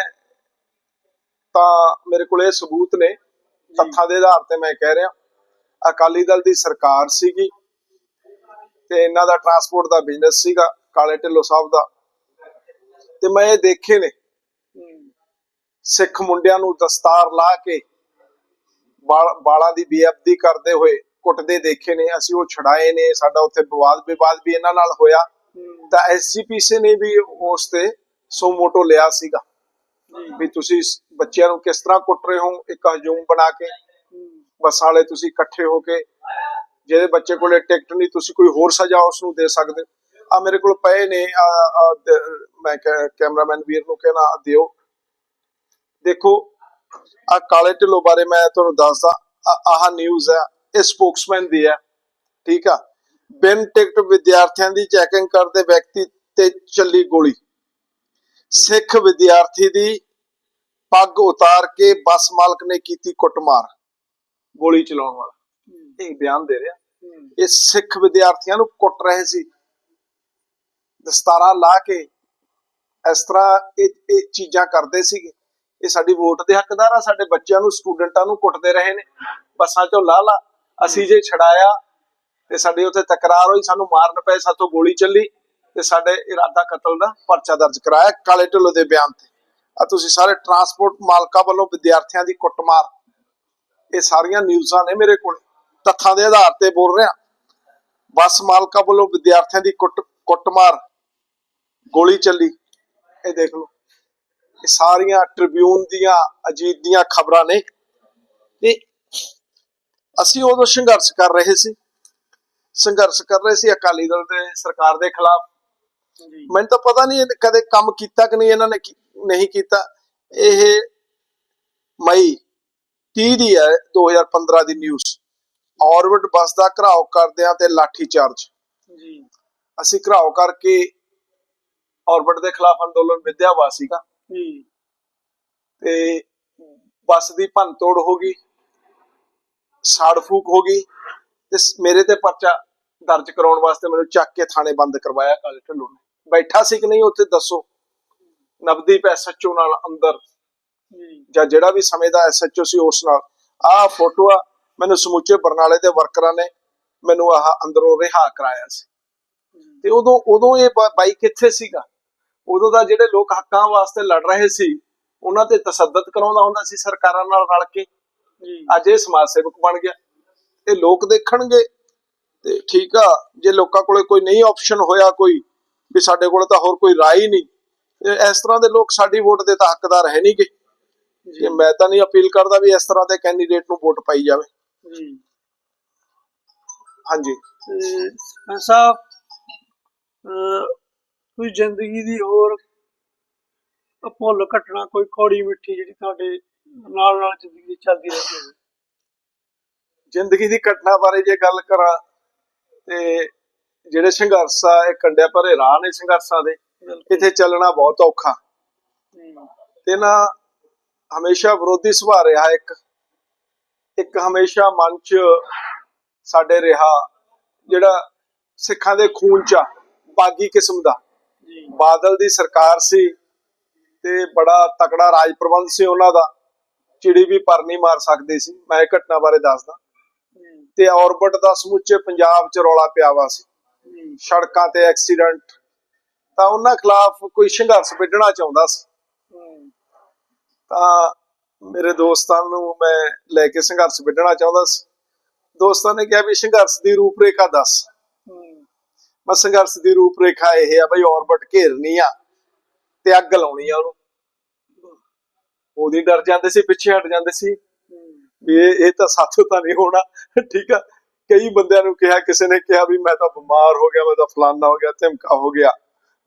ਤਾਂ ਮੇਰੇ ਕੋਲ ਇਹ ਸਬੂਤ ਨੇ ਤੱਥਾਂ ਦੇ ਆਧਾਰ ਤੇ ਮੈਂ ਕਹਿ ਰਿਹਾ। ਅਕਾਲੀ ਦਲ ਦੀ ਸਰਕਾਰ ਸੀਗੀ ਤੇ ਇਹਨਾਂ ਦਾ ਟਰਾਂਸਪੋਰਟ ਦਾ ਬਿਜ਼ਨਸ ਸੀਗਾ ਕਾਲੇ ਢਿੱਲੋਂ ਸਾਹਿਬ ਦਾ। ਤੇ ਮੈਂ ਇਹ ਦੇਖੇ ਨੇ। ਸਿੱਖ ਮੁੰਡਿਆਂ ਨੂੰ ਦਸਤਾਰ ਲਾ ਕੇ ਬਾਲ- ਦੀ ਬੇਅਬਦੀ ਕਰਦੇ ਹੋਏ ਕੁੱਟਦੇ ਦੇਖੇ ਨੇ। ਅਸੀਂ ਉਹ ਛਡਾਏ ਨੇ। ਸਾਡਾ ਉੱਥੇ ਵਿਵਾਦ ਵਿਵਾਦ ਵੀ ਇਹਨਾਂ ਨਾਲ ਹੋਇਆ। ਤਾਂ ਐਸਜੀਪੀਸੀ ਨੇ ਵੀ ਉਸ ਤੇ ਸੋ ਮੋਟੋ ਲਿਆ ਸੀਗਾ। ਵੀ ਤੁਸੀਂ ਬੱਚਿਆਂ ਨੂੰ ਕਿਸ ਤਰ੍ਹਾਂ ਕੁੱਟ ਰਹੇ ਹੋ? ਇੱਕ ਹਜੂਮ ਬਣਾ ਕੇ। ਬੱਸਾਂ ਵਾਲੇ ਤੁਸੀਂ ਇਕੱਠੇ ਹੋ ਕੇ। ਜਿਹਦੇ ਬੱਚੇ ਕੋਲੇ ਟਿਕਟ ਨਹੀਂ ਤੁਸੀਂ ਕੋਈ ਹੋਰ ਸਜ਼ਾ ਉਸ ਨੂੰ ਦੇ ਸਕਦੇ ਆ ਮੇਰੇ ਕੋਲ ਪਏ ਨੇ। ਮੈਂ ਕੈਮਰਾਮੈਨ ਵੀਰ ਨੂੰ ਕਹਿਣਾ ਦਿਓ। ਦੇਖੋ ਆ ਕਾਲੇ ਢਿੱਲੋਂ ਬਾਰੇ ਮੈਂ ਤੁਹਾਨੂੰ ਦੱਸਦਾ। ਆਹ ਨਿਊਜ਼ ਹੈ। ਇਹ ਸਪੋਕਸਮੈਨ ਦੀ ਹੈ। ਠੀਕ ਆ? ਬਿਨ ਟਿਕਟ ਵਿਦਿਆਰਥੀਆਂ ਦੀ ਚੈਕਿੰਗ ਕਰਦੇ ਵਿਅਕਤੀ ਤੇ ਚੱਲੀ ਗੋਲੀ। ਸਿੱਖ ਵਿਦਿਆਰਥੀ ਦੀ ਪੱਗ ਉਤਾਰ ਕੇ ਬੱਸ ਮਾਲਕ ਨੇ ਕੀਤੀ ਕੁੱਟਮਾਰ। ਗੋਲੀ ਚਲਾਉਣ ਵਾਲਾ। ਇਹ ਬਿਆਨ ਦੇ ਰਿਹਾ। ਇਹ ਸਿੱਖ ਵਿਦਿਆਰਥੀਆਂ ਨੂੰ ਕੁੱਟ ਰਹੇ ਸੀ। ਦਸਤਾਰਾਂ ਲਾ ਕੇ ਇਸ ਤਰ੍ਹਾਂ ਇਹ ਇਹ ਚੀਜ਼ਾਂ ਕਰਦੇ ਸੀਗੇ। ਇਹ ਸਾਡੀ ਵੋਟ ਦੇ ਹੱਕਦਾਰ ਆ, ਸਾਡੇ ਬੱਚਿਆਂ ਨੂੰ, ਸਟੂਡੈਂਟਾਂ ਨੂੰ ਕੁੱਟਦੇ ਰਹੇ ਨੇ। ਬੱਸਾਂ ਚੋਂ ਲਾ ਲਾ। ਅਸੀਂ ਜੇ ਛਡਾਇਆ ਤੇ ਸਾਡੇ ਉੱਥੇ ਤਕਰਾਰ ਹੋਈ, ਸਾਨੂੰ ਮਾਰਨ ਪਏ, ਸਾਥੋਂ ਗੋਲੀ ਚੱਲੀ। ਤੇ ਸਾਡੇ ਇਰਾਦਾ ਕਤਲ ਦਾ ਪਰਚਾ ਦਰਜ ਕਰਾਇਆ ਕਾਲੇ ਢਿੱਲੋਂ ਦੇ ਬਿਆਨ ਤੇ। ਆ ਤੁਸੀਂ ਸਾਰੇ ਟਰਾਂਸਪੋਰਟ ਮਾਲਕਾਂ ਵੱਲੋਂ ਵਿਦਿਆਰਥੀਆਂ ਦੀ ਕੁੱਟਮਾਰ। ਇਹ ਸਾਰੀਆਂ ਨਿਊਜ਼ਾਂ ਨੇ ਮੇਰੇ ਕੋਲ। ਤੱਥਾਂ ਦੇ ਆਧਾਰ ਤੇ ਬੋਲ ਰਿਹਾ। ਬੱਸ ਮਾਲਕਾਂ ਵੱਲੋਂ ਵਿਦਿਆਰਥੀਆਂ ਦੀ ਕੁੱਟ ਕੁੱਟਮਾਰ। ਗੋਲੀ ਚੱਲੀ। ਇਹ ਦੇਖ ਲਓ। ਇਹ ਸਾਰੀਆਂ ਟ੍ਰਿਬਿਊਨ ਦੀਆਂ, ਅਜੀਤ ਦੀਆਂ ਖਬਰਾਂ ਨੇ। ਤੇ ਅਸੀਂ ਉਦੋਂ ਸੰਘਰਸ਼ ਕਰ ਰਹੇ ਸੀ। ਸੰਘਰਸ਼ ਕਰ ਰਹੇ ਸੀ ਅਕਾਲੀ ਦਲ ਦੇ ਸਰਕਾਰ ਦੇ ਖਿਲਾਫ। ਮੈਨੂੰ ਤਾਂ ਪਤਾ ਨਹੀਂ ਕਦੇ ਕੰਮ ਕੀਤਾ ਕਿ ਨਹੀਂ ਇਹਨਾਂ ਨੇ ਨਹੀਂ ਕੀਤਾ। ਇਹ ਮਈ 30 ਦੀ ਹੈ 2015 ਦੀ ਨਿਊਜ਼ ਔਰਬਿਟ ਬੱਸ ਦਾ ਘਰਾਓ ਕਰਦਿਆਂ ਤੇ ਲਾਠੀ ਚਾਰਜ ਜੀ। ਅਸੀਂ ਘਰਾਓ ਕਰਕੇ ਔਰਬਿਟ ਦੇ ਖਿਲਾਫ ਅੰਦੋਲਨ ਵਿਦਿਆ ਵਾ ਸੀਗਾ। ਜੀ। ਤੇ ਬੱਸ ਦੀ ਭੰਨ ਤੋੜ ਹੋ ਗਈ। ਸਾੜ ਫੂਕ ਹੋ ਗਈ। ਤੇ ਮੇਰੇ ਤੇ ਪਰਚਾ ਦਰਜ ਕਰਾਉਣ ਵਾਸਤੇ ਮੈਨੂੰ ਚੱਕ ਕੇ ਥਾਣੇ ਬੰਦ ਕਰਵਾਇਆ ਕਾਲੇ ਢਿੱਲੋਂ ਨੇ। ਬੈਠਾ ਸੀ ਕਿ ਨਹੀਂ ਉੱਥੇ ਦੱਸੋ। ਨਵਦੀਪ ਐਸਐਚਓ ਨਾਲ ਅੰਦਰ। ਜੀ ਜਿਹੜਾ ਵੀ ਸਮੇਂ ਦਾ ਐਸਐਚਓ ਸੀ ਉਸ ਨਾਲ। ਆਹ ਫੋਟੋ ਆ ਮੈਨੂੰ ਸਮੁੱਚੇ ਬਰਨਾਲੇ ਦੇ ਵਰਕਰਾਂ ਨੇ ਮੈਨੂੰ ਆਹ ਅੰਦਰੋਂ ਰਿਹਾ ਕਰਾਇਆ ਸੀ। ਤੇ ਉਦੋਂ ਉਦੋਂ ਇਹ ਬਾਈ ਕਿੱਥੇ ਸੀਗਾ? ਉਦੋਂ ਦਾ ਜਿਹੜੇ ਲੋਕ ਹੱਕਾਂ ਵਾਸਤੇ ਲੜ ਰਹੇ ਸੀ ਉਹਨਾਂ ਤੇ ਤਸੱਦਦ ਕਰਾਉਂਦਾ ਹੁੰਦਾ ਸੀ ਸਰਕਾਰਾਂ ਨਾਲ ਰਲ ਕੇ। ਜੀ। ਅੱਜ ਇਹ ਸਮਾਜ ਸੇਵਕ ਬਣ ਗਿਆ। ਇਹ ਲੋਕ ਦੇਖਣਗੇ। ਤੇ ਠੀਕ ਆ ਜੇ ਲੋਕਾਂ ਕੋਲੇ ਕੋਈ ਨਹੀਂ ਆਪਸ਼ਨ ਹੋਇਆ ਕੋਈ ਵੀ ਸਾਡੇ ਕੋਲ ਤਾਂ ਹੋਰ ਕੋਈ ਹੀ ਨਹੀਂ। ਤੇ ਇਸ ਤਰ੍ਹਾਂ ਦੇ ਲੋਕ ਸਾਡੀ ਵੋਟ ਦੇ ਤਾਂ ਹੱਕਦਾਰ ਹੈ ਨਹੀਂਗੇ ਜੇ। ਮੈਂ ਤਾਂ ਨਹੀਂ ਅਪੀਲ ਕਰਦਾ ਵੀ ਇਸ ਤਰ੍ਹਾਂ ਦੇ ਕੈਂਡੀਡੇਟ ਨੂੰ ਵੋਟ ਪਾਈ ਜਾਵੇ। ਜੀ। ਹਾਂਜੀ। ਸਾਹਿਬ ਕੋਈ ਜ਼ਿੰਦਗੀ ਦੀ ਹੋਰ ਭੁੱਲ ਘਟਨਾ ਕੋਈ ਕੌੜੀ ਮਿੱਠੀ ਜਿਹੜੀ ਤੁਹਾਡੇ ਨਾਲ ਨਾਲ ਜ਼ਿੰਦਗੀ ਚੱਲਦੀ ਰਹੀ ਹੋਵੇ? ਜ਼ਿੰਦਗੀ ਦੀ ਘਟਨਾ ਬਾਰੇ ਜੇ ਗੱਲ ਕਰਾਂ ਤੇ ਜਿਹੜੇ ਸੰਘਰਸ਼ ਆ ਇਹ ਕੰਡਿਆ ਭਰੇ ਰਾਹ ਨੇ ਸੰਘਰਸ਼ਾਂ ਦੇ ਇੱਥੇ ਚੱਲਣਾ ਬਹੁਤ ਔਖਾ। ਤੇ ਨਾ ਹਮੇਸ਼ਾ ਵਿਰੋਧੀ ਸੁਭਾਅ ਰਿਹਾ ਇੱਕ। ਇੱਕ ਹਮੇਸ਼ਾ ਮਨ ਚ ਸਾਡੇ ਰਿਹਾ ਜਿਹੜਾ ਸਿੱਖਾਂ ਦੇ ਖੂਨ ਚ ਆ, ਬਾਗੀ ਕਿਸਮ ਦਾ। ਬਾਦਲ ਦੀ ਸਰਕਾਰ ਸੀ ਤੇ ਬੜਾ ਤਕੜਾ ਰਾਜ ਪ੍ਰਬੰਧ ਸੀ ਉਹਨਾਂ ਦਾ। ਚਿੜੀ ਵੀ ਪਰ ਨਹੀਂ ਮਾਰ ਸਕਦੀ ਸੀ। ਮੈਂ ਇਹ ਘਟਨਾ ਬਾਰੇ ਦੱਸਦਾ। ਤੇ ਔਰਬਿਟ ਦਾ ਸਮੁੱਚੇ ਪੰਜਾਬ ਚ ਰੌਲਾ ਪਿਆ ਵਾ ਸੀ। ਸੜਕਾਂ ਤੇ ਐਕਸੀਡੈਂਟ, ਤਾਂ ਉਹਨਾਂ ਖਿਲਾਫ ਕੋਈ ਸੰਘਰਸ਼ ਵਿੱਢਣਾ ਚਾਹੁੰਦਾ ਸੀ। ਤਾਂ ਮੇਰੇ ਦੋਸਤਾਂ ਨੂੰ ਮੈਂ ਲੈ ਕੇ ਸੰਘਰਸ਼ ਵਿੱਢਣਾ ਚਾਹੁੰਦਾ ਸੀ। ਦੋਸਤਾਂ ਨੇ ਕਿਹਾ ਵੀ ਸੰਘਰਸ਼ ਦੀ ਰੂਪਰੇਖਾ ਦੱਸ। ਮੈਂ ਸੰਘਰਸ਼ ਦੀ ਰੂਪਰੇਖਾ ਇਹ ਆ ਬਈ ਔਰਬਿਟ ਘੇਰਨੀ ਆ ਤੇ ਅੱਗ ਲਾਉਣੀ ਆ ਉਹਨੂੰ। ਉਹਦੀ ਡਰ ਜਾਂਦੇ ਸੀ, ਪਿੱਛੇ ਹਟ ਜਾਂਦੇ ਸੀ। ਵੀ ਇਹ ਇਹ ਤਾਂ ਸਾਥੋਂ ਤਾਂ ਨਹੀਂ ਹੋਣਾ। ਠੀਕ ਆ? ਕਈ ਬੰਦਿਆਂ ਨੂੰ ਕਿਹਾ ਕਿਸੇ ਨੇ ਕਿਹਾ ਵੀ ਮੈਂ ਤਾਂ ਬਿਮਾਰ ਹੋ ਗਿਆ ਮੈਂ ਤਾਂ ਫਲਾਨਾ ਹੋ ਗਿਆ ਧਮਕਾ ਹੋ ਗਿਆ।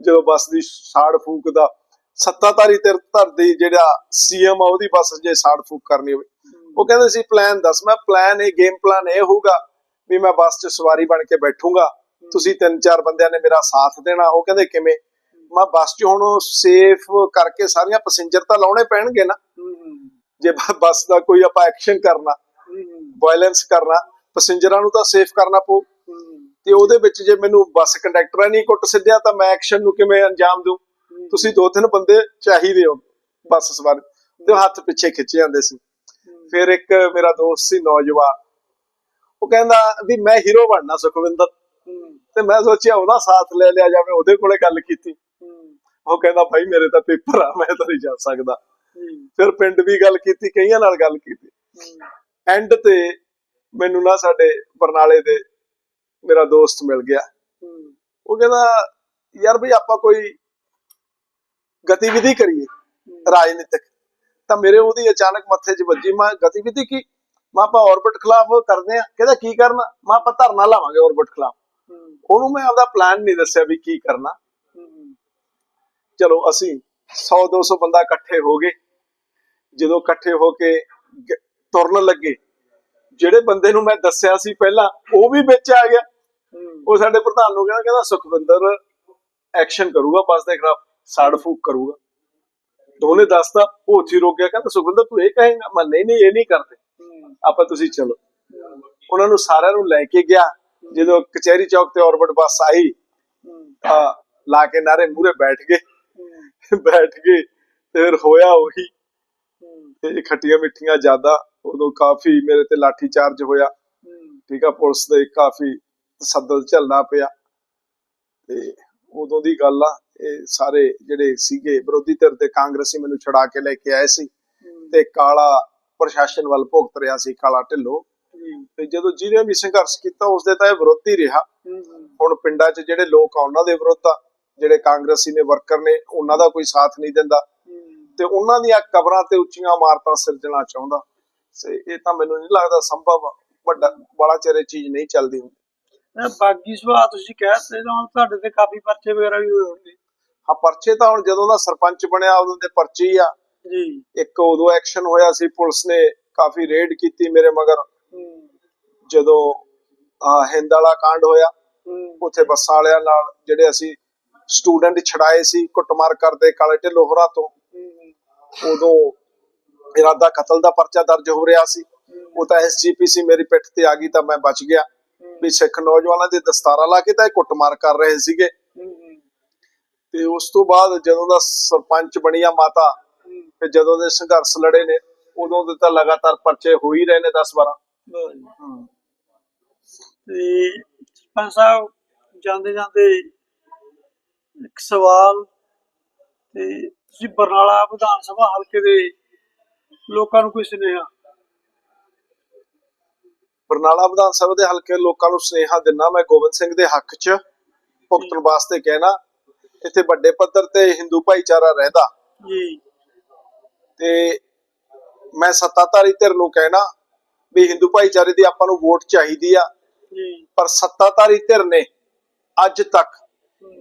ਜਦੋਂ ਬੱਸ ਦੀ ਸਾੜ ਫੂਕ ਦਾ ਸੱਤਾਧਾਰੀ ਤੇ ਧਰਦੀ ਜਿਹੜਾ ਸੀਐਮ ਆ ਉਹਦੀ ਬੱਸ ਜੇ ਸਾੜ ਫੂਕ ਕਰਨੀ ਹੋਵੇ। ਉਹ ਕਹਿੰਦੇ ਸੀ ਪਲਾਨ ਦੱਸ ਮੈਂ ਪਲਾਨ ਇਹ ਗੇਮ ਪਲਾਨ ਇਹ ਹੋਊਗਾ ਵੀ ਮੈਂ ਬੱਸ 'ਚ ਸਵਾਰੀ ਬਣ ਕੇ ਬੈਠੂੰਗਾ। ਤੁਸੀਂ ਤਿੰਨ ਚਾਰ ਬੰਦਿਆਂ ਨੇ ਮੇਰਾ ਸਾਥ ਦੇਣਾ। ਉਹ ਕਹਿੰਦੇ ਕਿਵੇਂ? ਮੈਂ ਬੱਸ 'ਚ ਹੁਣ ਸੇਫ ਕਰਕੇ ਸਾਰੀਆਂ ਪੈਸੇਂਜਰ ਤਾਂ ਲਾਉਣੇ ਪੈਣਗੇ ਨਾ। ਜੇ ਬੱਸ ਦਾ ਕੋਈ ਆਪਾਂ ਐਕਸ਼ਨ ਕਰਨਾ ਵਾਇਲੈਂਸ ਕਰਨਾ ਪੈਸੇਂਜਰਾਂ ਨੂੰ ਤਾਂ ਸੇਫ ਕਰਨਾ ਪਊ। ਤੇ ਉਹਦੇ ਵਿੱਚ ਜੇ ਮੈਨੂੰ ਬੱਸ ਕੰਡਕਟਰਾਂ ਨਹੀਂ ਕੁੱਟ ਸਿੱਧਿਆ, ਤਾਂ ਮੈਂ ਐਕਸ਼ਨ ਨੂੰ ਕਿਵੇਂ ਅੰਜਾਮ ਦਊਂ? ਤੁਸੀਂ ਦੋ ਤਿੰਨ ਬੰਦੇ ਚਾਹੀਦੇ ਹੋ ਬੱਸ ਸਵਾਰ। ਤੇ ਹੱਥ ਪਿੱਛੇ ਖਿੱਚ ਜਾਂਦੇ ਸੀ। ਫਿਰ ਇੱਕ ਮੇਰਾ ਦੋਸਤ ਸੀ, ਨੌਜਵਾਨ। ਉਹ ਕਹਿੰਦਾ ਵੀ ਮੈਂ ਹੀਰੋ ਬਣਨਾ ਸੁਖਵਿੰਦਰ। ਤੇ ਮੈਂ ਸੋਚਿਆ ਉਹਦਾ ਸਾਥ ਲੈ ਲਿਆ ਜਾਵੇ, ਉਹਦੇ ਕੋਲੇ ਗੱਲ ਕੀਤੀ। ਉਹ ਕਹਿੰਦਾ, ਭਾਈ ਮੇਰੇ ਤਾਂ ਪੇਪਰ ਆ, ਮੈਂ ਤਾਂ ਨਹੀਂ ਜਾ ਸਕਦਾ। ਫਿਰ ਪਿੰਡ ਵੀ ਗੱਲ ਕੀਤੀ, ਕਈਆਂ ਨਾਲ ਗੱਲ ਕੀਤੀ। ਐਂਡ ਤੇ ਮੈਨੂੰ ਨਾ ਸਾਡੇ ਬਰਨਾਲੇ ਦੇ ਮੇਰਾ ਦੋਸਤ ਮਿਲ ਗਿਆ। ਉਹ ਕਹਿੰਦਾ, ਯਾਰ ਬਈ ਆਪਾਂ ਕੋਈ ਗਤੀਵਿਧੀ ਕਰੀਏ ਰਾਜਨੀਤਿਕ। ਤਾਂ ਮੇਰੇ ਉਹਦੀ ਅਚਾਨਕ ਮੱਥੇ 'ਚ ਵੱਜੀ, ਮੈਂ ਗਤੀਵਿਧੀ ਕੀ? ਮੈਂ ਆਪਾਂ ਔਰਬਿਟ ਖਿਲਾਫ ਕਰਦੇ ਆ ਕਹਿੰਦਾ, ਕੀ ਕਰਨਾ? ਮੈਂ ਆਪਾਂ ਧਰਨਾ ਲਾਵਾਂਗੇ ਔਰਬਿਟ ਖਿਲਾਫ। ਉਹਨੂੰ ਮੈਂ ਆਪਦਾ ਪਲਾਨ ਨਹੀਂ ਦੱਸਿਆ ਵੀ ਕੀ ਕਰਨਾ। ਚਲੋ, ਅਸੀਂ 100 200 ਬੰਦਾ ਇਕੱਠੇ ਹੋ ਗਏ। ਜਦੋਂ ਇਕੱਠੇ ਹੋ ਕੇ ਤੁਰਨ ਲੱਗੇ ਜਿਹੜੇ ਬੰਦੇ ਨੂੰ ਮੈਂ ਦੱਸਿਆ ਸੀ ਪਹਿਲਾਂ ਉਹ ਵੀ ਵਿੱਚ ਆ ਗਿਆ। ਉਹ ਸਾਡੇ ਪ੍ਰਧਾਨ ਨੂੰ ਕਹਿੰਦਾ ਕਹਿੰਦਾ ਸੁਖਵਿੰਦਰ ਐਕਸ਼ਨ ਕਰੂਗਾ ਬੱਸ ਦੇ ਖਿਲਾਫ ਸਾੜ ਫੂਕ ਕਰੂਗਾ। ਉਹਨੇ ਦੱਸਤਾ ਉਹ ਉੱਥੇ ਰੁਕ ਗਿਆ ਕਹਿੰਦਾ ਸੁਖਵਿੰਦਰ ਤੂੰ ਇਹ ਕਹੇਂਗਾ? ਮੈਂ ਨਹੀਂ ਨਹੀਂ ਇਹ ਨਹੀਂ ਕਰਦੇ। ਆਪਾਂ ਤੁਸੀਂ ਚਲੋ। ਉਹਨਾਂ ਨੂੰ ਸਾਰਿਆਂ ਨੂੰ ਲੈ ਕੇ ਗਿਆ। ਜਦੋਂ ਕਚਹਿਰੀ ਚੌਕ ਤੇ ਔਰਬਿਟ ਬੱਸ ਆਈ ਤਾਂ ਲਾ ਕੇ ਨਾਰੇ ਮੂਰੇ ਬੈਠ ਗਏ। ਬੈਠ ਗਏ ਤੇ ਫਿਰ ਹੋਇਆ ਉਹੀ ਤੇ ਖੱਟੀਆਂ ਮਿੱਠੀਆਂ ਜ਼ਿਆਦਾ ਉਦੋਂ ਕਾਫੀ ਮੇਰੇ ਤੇ ਲਾਠੀ ਚਾਰਜ ਹੋਇਆ। ਠੀਕ ਆ ਪੁਲਿਸ ਦੇ ਕਾਫੀ ਤਸੱਦਦ ਝੱਲਣਾ ਪਿਆ। ਤੇ ਉਦੋਂ ਦੀ ਗੱਲ ਆ ਇਹ ਸਾਰੇ ਜਿਹੜੇ ਸੀਗੇ ਵਿਰੋਧੀ ਧਿਰ ਦੇ ਕਾਂਗਰਸੀ ਮੈਨੂੰ ਛੁਡਾ ਕੇ ਲੈ ਕੇ ਆਏ ਸੀ। ਤੇ ਕਾਲਾ ਪ੍ਰਸ਼ਾਸਨ ਵੱਲ ਭੁਗਤ ਰਿਹਾ ਸੀ ਕਾਲਾ ਢਿੱਲੋਂ। ਤੇ ਜਦੋਂ ਜਿਹਨੇ ਵੀ ਸੰਘਰਸ਼ ਕੀਤਾ ਉਸ ਦੇ ਤਾਂ ਇਹ ਵਿਰੋਧੀ ਰਿਹਾ। ਹੁਣ ਪਿੰਡਾਂ 'ਚ ਜਿਹੜੇ ਲੋਕ ਆ ਉਹਨਾਂ ਦੇ ਵਿਰੁੱਧ ਆ। ਜਿਹੜੇ ਕਾਂਗਰਸੀ ਨੇ ਵਰਕਰ ਨੇ ਉਹਨਾਂ ਦਾ ਕੋਈ ਸਾਥ ਨਹੀਂ ਦਿੰਦਾ। ਤੇ ਉਹਨਾਂ ਦੀਆਂ ਕਬਰਾਂ ਤੇ ਉੱਚੀਆਂ ਇਮਾਰਤਾਂ ਸਿਰਜਣਾ ਚਾਹੁੰਦਾ। ਤੇ ਇਹ ਤਾਂ ਮੈਨੂੰ ਨਹੀਂ ਲੱਗਦਾ ਸੰਭਵ। ਵੱਡਾ ਬੜਾ ਇਹ ਚੀਜ਼ ਨਹੀਂ ਚੱਲਦੀ ਹੁੰਦੀ। ਬਾਗੀ ਸੁਭਾਅ ਤੁਸੀਂ ਕਹਿ ਸਕਦੇ ਹੋ ਤੁਹਾਡੇ ਤੇ ਕਾਫੀ ਪਰਚੇ ਵਗੈਰਾ ਵੀ ਹੋਏ ਹੋਣਗੇ। ਹਾਂ ਪਰਚੇ ਤਾਂ ਹੁਣ ਜਦੋਂ ਦਾ ਸਰਪੰਚ ਬਣਿਆ ਉਦੋਂ ਦੇ ਪਰਚੇ ਹੀ ਆ। ਜੀ। ਇੱਕ ਉਦੋਂ ਐਕਸ਼ਨ ਹੋਇਆ ਸੀ ਪੁਲਿਸ ਨੇ ਕਾਫੀ ਰੇਡ ਕੀਤੀ ਮੇਰੇ ਮਗਰ। ਜਦੋਂ ਆ ਹਿੰਦ ਵਾਲਾ ਕਾਂਡ ਹੋਇਆ ਉੱਥੇ ਬੱਸਾਂ ਵਾਲਿਆਂ ਨਾਲ ਜਿਹੜੇ ਅਸੀਂ ਸਟੂਡੈਂਟ ਛੜਾਏ ਸੀ ਕੁੱਟਮਾਰ ਕਰਦੇ ਕਾਲੇ ਢਿੱਲੋਂ ਹੋਰਾਂ ਤੋਂ ਉਦੋਂ ਇਰਾਦਾ ਕਤਲ ਦਾ ਪਰਚਾ ਦਰਜ ਹੋ ਰਿਹਾ ਸੀ। ਉਹ ਤਾਂ ਐਸਜੀਪੀਸੀ ਮੇਰੀ ਪਿੱਠ ਤੇ ਆ ਗਈ ਤਾਂ ਮੈਂ ਬਚ ਗਿਆ। ਵੀ ਸਿੱਖ ਨੌਜਵਾਨਾਂ ਦੇ ਦਸਤਾਰਾ ਲਾ ਕੇ ਤਾਂ ਇਹ ਕੁੱਟਮਾਰ ਕਰ ਰਹੇ ਸੀਗੇ। ਤੇ ਉਸ ਤੋਂ ਬਾਅਦ ਜਦੋਂ ਦਾ ਸਰਪੰਚ ਬਣੀਆ ਮਾਤਾ, ਤੇ ਜਦੋਂ ਦੇ ਸੰਘਰਸ਼ ਲੜੇ ਨੇ, ਉਦੋਂ ਦੇ ਤਾਂ ਲਗਾਤਾਰ ਪਰਚੇ ਹੋ ਹੀ ਰਹੇ ਨੇ 10 12 ਤੇ ਸਰਪੰਚ ਸਾਹਿਬ ਜਾਂਦੇ ਜਾਂਦੇ ਇੱਕ ਸਵਾਲ ਤੇ ਤੁਸੀਂ ਬਰਨਾਲਾ ਵਿਧਾਨ ਸਭਾ ਹਲਕੇ ਦੇ ਲੋਕਾਂ ਨੂੰ ਕੋਈ ਸੁਨੇਹਾ? ਬਰਨਾਲਾ ਵਿਧਾਨ ਸਭਾ ਦੇ ਹਲਕੇ ਲੋਕਾਂ ਨੂੰ ਸੁਨੇਹਾ ਦਿੰਨਾ ਮੈਂ ਗੋਬਿੰਦ ਸਿੰਘ ਦੇ ਹੱਕ 'ਚ ਭੁਗਤਣ ਵਾਸਤੇ ਕਹਿਣਾ। ਇੱਥੇ ਵੱਡੇ ਪੱਧਰ ਤੇ ਹਿੰਦੂ ਭਾਈਚਾਰਾ ਰਹਿੰਦਾ। ਜੀ। ਤੇ ਮੈਂ ਸੱਤਾਧਾਰੀ ਧਿਰ ਨੂੰ ਕਹਿਣਾ ਵੀ ਹਿੰਦੂ ਭਾਈਚਾਰੇ ਦੀ ਆਪਾਂ ਨੂੰ ਵੋਟ ਚਾਹੀਦੀ ਆ। ਜੀ। ਪਰ ਸੱਤਾਧਾਰੀ ਧਿਰ ਨੇ ਅੱਜ ਤੱਕ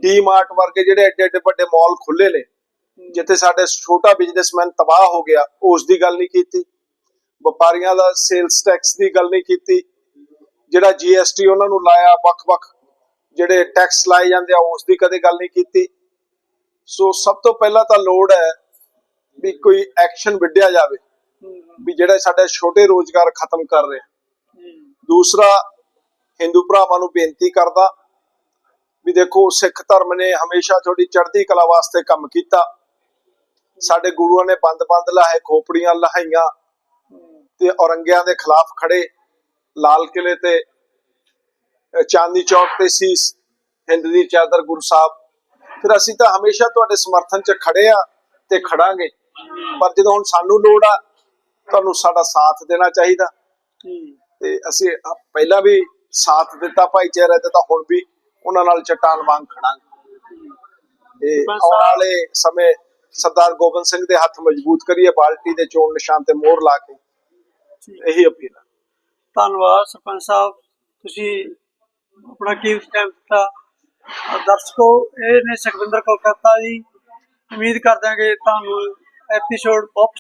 ਡੀਮਾਰਟ ਵਰਗੇ ਜਿਹੜੇ ਐਡੇ ਐਡੇ ਵੱਡੇ ਮਾਲ ਖੁੱਲੇ ਨੇ ਜਿੱਥੇ ਸਾਡੇ ਛੋਟਾ ਬਿਜ਼ਨਸਮੈਨ ਤਬਾਹ ਹੋ ਗਿਆ, ਉਸ ਦੀ ਗੱਲ ਨਹੀਂ ਕੀਤੀ। ਵਪਾਰੀਆਂ ਦਾ ਸੇਲਸ ਟੈਕਸ ਦੀ ਗੱਲ ਨਹੀਂ ਕੀਤੀ। ਜਿਹੜਾ ਜੀਐਸਟੀ ਉਹਨਾਂ ਨੂੰ ਲਾਇਆ ਵੱਖ-ਵੱਖ, ਜਿਹੜੇ ਟੈਕਸ ਲਾਏ ਜਾਂਦੇ ਆ, ਉਸ ਦੀ ਕਦੇ ਗੱਲ ਨਹੀਂ ਕੀਤੀ। ਸੋ ਸਭ ਤੋਂ ਪਹਿਲਾਂ ਤਾਂ ਲੋੜ ਹੈ ਵੀ ਕੋਈ ਐਕਸ਼ਨ ਵਿੱਢਿਆ ਜਾਵੇ, ਵੀ ਜਿਹੜਾ ਸਾਡੇ ਛੋਟੇ ਰੋਜ਼ਗਾਰ ਖਤਮ ਕਰ ਰਿਹਾ। ਦੂਸਰਾ, ਹਿੰਦੂ ਭਰਾਵਾਂ ਨੂੰ ਬੇਨਤੀ ਕਰਦਾ ਵੀ ਦੇਖੋ, ਸਿੱਖ ਧਰਮ ਨੇ ਹਮੇਸ਼ਾ ਤੁਹਾਡੀ ਚੜ੍ਹਦੀ ਕਲਾ ਵਾਸਤੇ ਕੰਮ ਕੀਤਾ। ਸਾਡੇ ਗੁਰੂਆਂ ਨੇ ਬੰਦ-ਬੰਦ ਲਾਹੇ ਖੋਪੜੀਆਂ ਲਹਾਈਆਂ ਤੇ ਔਰੰਗਿਆਂ ਦੇ ਖਿਲਾਫ ਖੜੇ। ਲਾਲ ਕਿਲੇ ਤੇ ਚਾਂਦਨੀ ਚੌਕ ਤੇ ਸੀਸ ਹਿੰਦ ਦੀ ਚਾਦਰ ਗੁਰੂ ਸਾਹਿਬ। ਫਿਰ ਅਸੀਂ ਤਾਂ ਹਮੇਸ਼ਾ ਤੁਹਾਡੇ ਸਮਰਥਨ 'ਚ ਖੜੇ ਆ ਤੇ ਖੜਾਂਗੇ। ਪਰ ਜਦੋਂ ਹੁਣ ਸਾਨੂੰ ਲੋੜ ਆ ਤੁਹਾਨੂੰ ਸਾਡਾ ਸਾਥ ਦੇਣਾ ਚਾਹੀਦਾ। ਤੇ ਅਸੀਂ ਪਹਿਲਾਂ ਵੀ ਸਾਥ ਦਿੱਤਾ ਭਾਈਚਾਰੇ ਦਾ ਤਾਂ ਹੁਣ ਵੀ ਉਹਨਾਂ ਨਾਲ ਚਟਾਨ ਵਾਂਗ ਖੜਾਂਗੇ। ਤੇ ਆਉਣ ਵਾਲੇ ਸਮੇਂ ਸਰਦਾਰ ਗੋਬਿੰਦ ਸਿੰਘ ਦੇ ਹੱਥ ਮਜ਼ਬੂਤ ਕਰੀਏ ਬਾਲਟੀ ਦੇ ਚੋਣ ਨਿਸ਼ਾਨ ਤੇ ਮੋਹਰ ਲਾ ਕੇ। ਇਹੀ ਅਪੀਲ ਹੈ। ਧੰਨਵਾਦ ਸਰਪੰਚ ਸਾਹਿਬ। ਤੁਸੀਂ ਆਪਣਾ ਕੀਮਤੀ ਟਾਈਮ ਦਿੱਤਾ? ਦਰਸ਼ਕੋ ਇਹ ਨੇ ਸੁਖਵਿੰਦਰ ਕੋਲਕਾਤਾ ਜੀ। ਉਮੀਦ ਕਰਦੇ ਹਾਂ ਕਿ ਤੁਹਾਨੂੰ ਐਪੀਸੋਡ ਬਹੁਤ